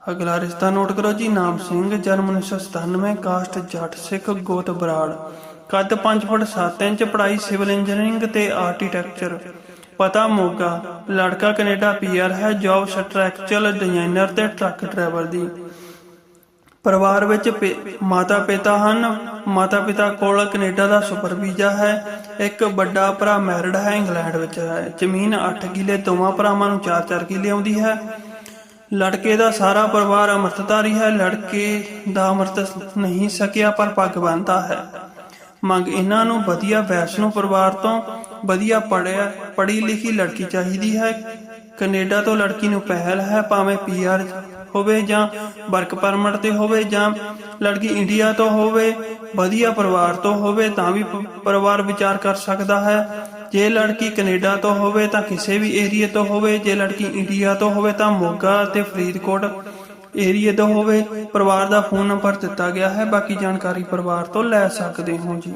ਅਗਲਾ ਰਿਸ਼ਤਾ ਨੋਟ ਕਰੋ ਜੀ, ਨਾਮ ਸਿੰਘ, ਜਨਮ 1997 ਕਾਸਟ ਜੱਟ ਸਿੱਖ, ਗੋਤ ਬਰਾੜ। ਕੱਦ 5 ਫੁੱਟ 7 ਇੰਚ ਪੜਾਈ ਸਿਵਲ ਇੰਜੀਨੀਅਰਿੰਗ ਤੇ ਆਰਕੀਟੈਕਚਰ ਪਤਾ ਮੋਗਾ ਲੜਕਾ ਕੈਨੇਡਾ ਪੀਆਰ ਹੈ ਜੌਬ ਸਟਰਕਚਰਲ ਡਿਜ਼ਾਈਨਰ ਤੇ ਟਰੱਕ ਡਰਾਈਵਰ ਦੀ। ਪਰਿਵਾਰ ਵਿੱਚ ਮਾਤਾ ਪਿਤਾ ਹਨ। ਮਾਤਾ ਪਿਤਾ ਕੋਲ ਕੈਨੇਡਾ ਦਾ ਸੁਪਰ ਵੀਜ਼ਾ ਹੈ। ਇੱਕ ਵੱਡਾ ਭਰਾ ਮੈਰਿਡ ਹੈ, ਇੰਗਲੈਂਡ ਵਿੱਚ ਹੈ। ਜ਼ਮੀਨ 8 ਕਿੱਲੇ, ਦੋਵਾਂ ਭਰਾਵਾਂ ਨੂੰ 4-4 ਕਿੱਲੇ ਆਉਂਦੀ ਹੈ। ਲੜਕੇ ਦਾ ਸਾਰਾ ਪਰਿਵਾਰ ਅੰਮ੍ਰਿਤਧਾਰੀ ਹੈ। ਲੜਕੇ ਦਾ ਅੰਮ੍ਰਿਤ ਨਹੀਂ ਸਕਿਆ, ਪਰ ਪੱਗ ਬੰਨਦਾ ਹੈ। ਮੰਗ ਇਹਨਾਂ ਨੂੰ ਵਧੀਆ ਵੈਸ਼ਨੂ ਪਰਿਵਾਰ ਤੋਂ ਵਧੀਆ ਪੜਿਆ ਪੜ੍ਹੀ ਲਿਖੀ ਲੜਕੀ ਚਾਹੀਦੀ ਹੈ। ਕੈਨੇਡਾ ਤੋਂ ਲੜਕੀ ਨੂੰ ਪਹਿਲ ਹੈ, ਭਾਵੇਂ ਪੀਆਰ ਹੋਵੇ ਜਾਂ ਵਰਕ ਪਰਮਿਟ ਤੇ ਹੋਵੇ ਜਾਂ ਲੜਕੀ ਇੰਡੀਆ ਤੋਂ ਹੋਵੇ, ਵਧੀਆ ਪਰਿਵਾਰ ਤੋਂ ਹੋਵੇ ਤਾਂ ਵੀ ਪਰਿਵਾਰ ਵਿਚਾਰ ਕਰ ਸਕਦਾ ਹੈ। ਜੇ ਲੜਕੀ ਕੈਨੇਡਾ ਤੋਂ ਹੋਵੇ ਤਾਂ ਕਿਸੇ ਵੀ ਏਰੀਆ ਤੋਂ ਹੋਵੇ, ਜੇ ਲੜਕੀ ਇੰਡੀਆ ਤੋਂ ਹੋਵੇ ਤਾਂ ਮੋਗਾ ਤੇ ਫਰੀਦਕੋਟ ਏਰੀਆ ਤੋਂ ਹੋਵੇ, ਪਰਿਵਾਰ ਦਾ ਫੋਨ ਨੰਬਰ ਦਿੱਤਾ ਗਿਆ ਹੈ, ਬਾਕੀ ਜਾਣਕਾਰੀ ਪਰਿਵਾਰ ਤੋਂ ਲੈ ਸਕਦੇ ਹੋ ਜੀ।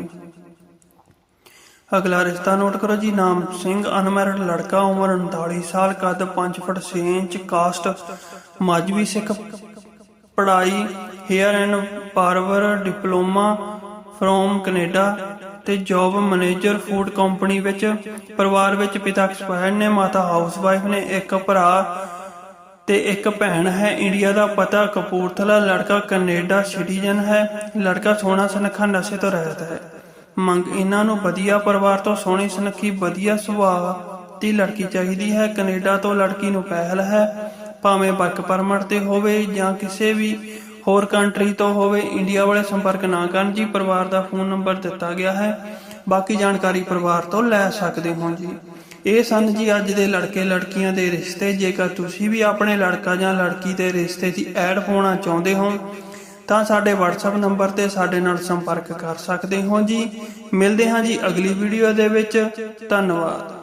ਅਗਲਾ ਰਿਸ਼ਤਾ ਨੋਟ ਕਰੋ ਜੀ, ਨਾਮ ਸਿੰਘ, ਅਨਮੈਰਿਡ ਲੜਕਾ, ਉਮਰ 39 ਸਾਲ, ਕੱਦ 5 ਫੁੱਟ 6 ਇੰਚ, ਕਾਸਟ ਮਾਝਵੀ ਸਿੱਖ, ਪੜ੍ਹਾਈ, ਹੇਅਰ ਐਂਡ ਪਾਰਵਰ, ਡਿਪਲੋਮਾ ਫਰੋਮ ਕੈਨੇਡਾ ਤੇ ਜੌਬ ਮੈਨੇਜਰ ਫੂਡ ਕੰਪਨੀ ਵਿੱਚ, ਪਰਿਵਾਰ ਵਿੱਚ ਪਿਤਾ ਐਕਸਪਾਇਰ ਨੇ, ਮਾਤਾ ਹਾਊਸਵਾਈਫ ਨੇ, ਇੱਕ ਭਰਾ ਤੇ ਇੱਕ ਭੈਣ ਹੈ, ਇੰਡੀਆ ਦਾ ਪਤਾ ਕਪੂਰਥਲਾ, ਲੜਕਾ ਕੈਨੇਡਾ ਸਿਟੀਜ਼ਨ ਹੈ, ਲੜਕਾ ਸੋਹਣਾ ਸੁਨੱਖਾ ਨਸ਼ੇ ਤੋਂ ਰਹਿਤ ਹੈ। ਮੰਗ ਇਹਨਾਂ ਨੂੰ ਵਧੀਆ ਪਰਿਵਾਰ ਤੋਂ ਸੋਹਣੀ ਸੁਨੱਖੀ, ਵਧੀਆ ਸੁਭਾਅ ਦੀ ਲੜਕੀ ਚਾਹੀਦੀ ਹੈ। ਕੈਨੇਡਾ ਤੋਂ ਲੜਕੀ ਨੂੰ ਪਹਿਲ ਹੈ, ਭਾਵੇਂ ਵਰਕ ਪਰਮਿਟ ਤੇ ਹੋਵੇ ਜਾਂ ਕਿਸੇ ਵੀ ਹੋਰ ਕੰਟਰੀ ਤੋਂ ਹੋਵੇ, ਇੰਡੀਆ ਵਾਲੇ ਸੰਪਰਕ ਨਾ ਕਰਨ ਜੀ, ਪਰਿਵਾਰ ਦਾ ਫੋਨ ਨੰਬਰ ਦਿੱਤਾ ਗਿਆ ਹੈ। ਬਾਕੀ ਜਾਣਕਾਰੀ ਪਰਿਵਾਰ ਤੋਂ ਲੈ ਸਕਦੇ ਹੋ ਜੀ। ਇਹ ਸਨ ਜੀ ਅੱਜ ਦੇ ਲੜਕੇ ਲੜਕੀਆਂ ਦੇ ਰਿਸ਼ਤੇ, ਜੇਕਰ ਤੁਸੀਂ ਵੀ ਆਪਣੇ ਲੜਕਾ ਜਾਂ ਲੜਕੀ ਦੇ ਰਿਸ਼ਤੇ 'ਚ ਐਡ ਹੋਣਾ ਚਾਹੁੰਦੇ ਹੋ, ਤਾਂ ਸਾਡੇ WhatsApp ਨੰਬਰ ਤੇ ਸਾਡੇ ਨਾਲ ਸੰਪਰਕ ਕਰ ਸਕਦੇ ਹੋ ਜੀ। ਮਿਲਦੇ ਹਾਂ ਜੀ ਅਗਲੀ ਵੀਡੀਓ ਦੇ ਵਿੱਚ। ਧੰਨਵਾਦ।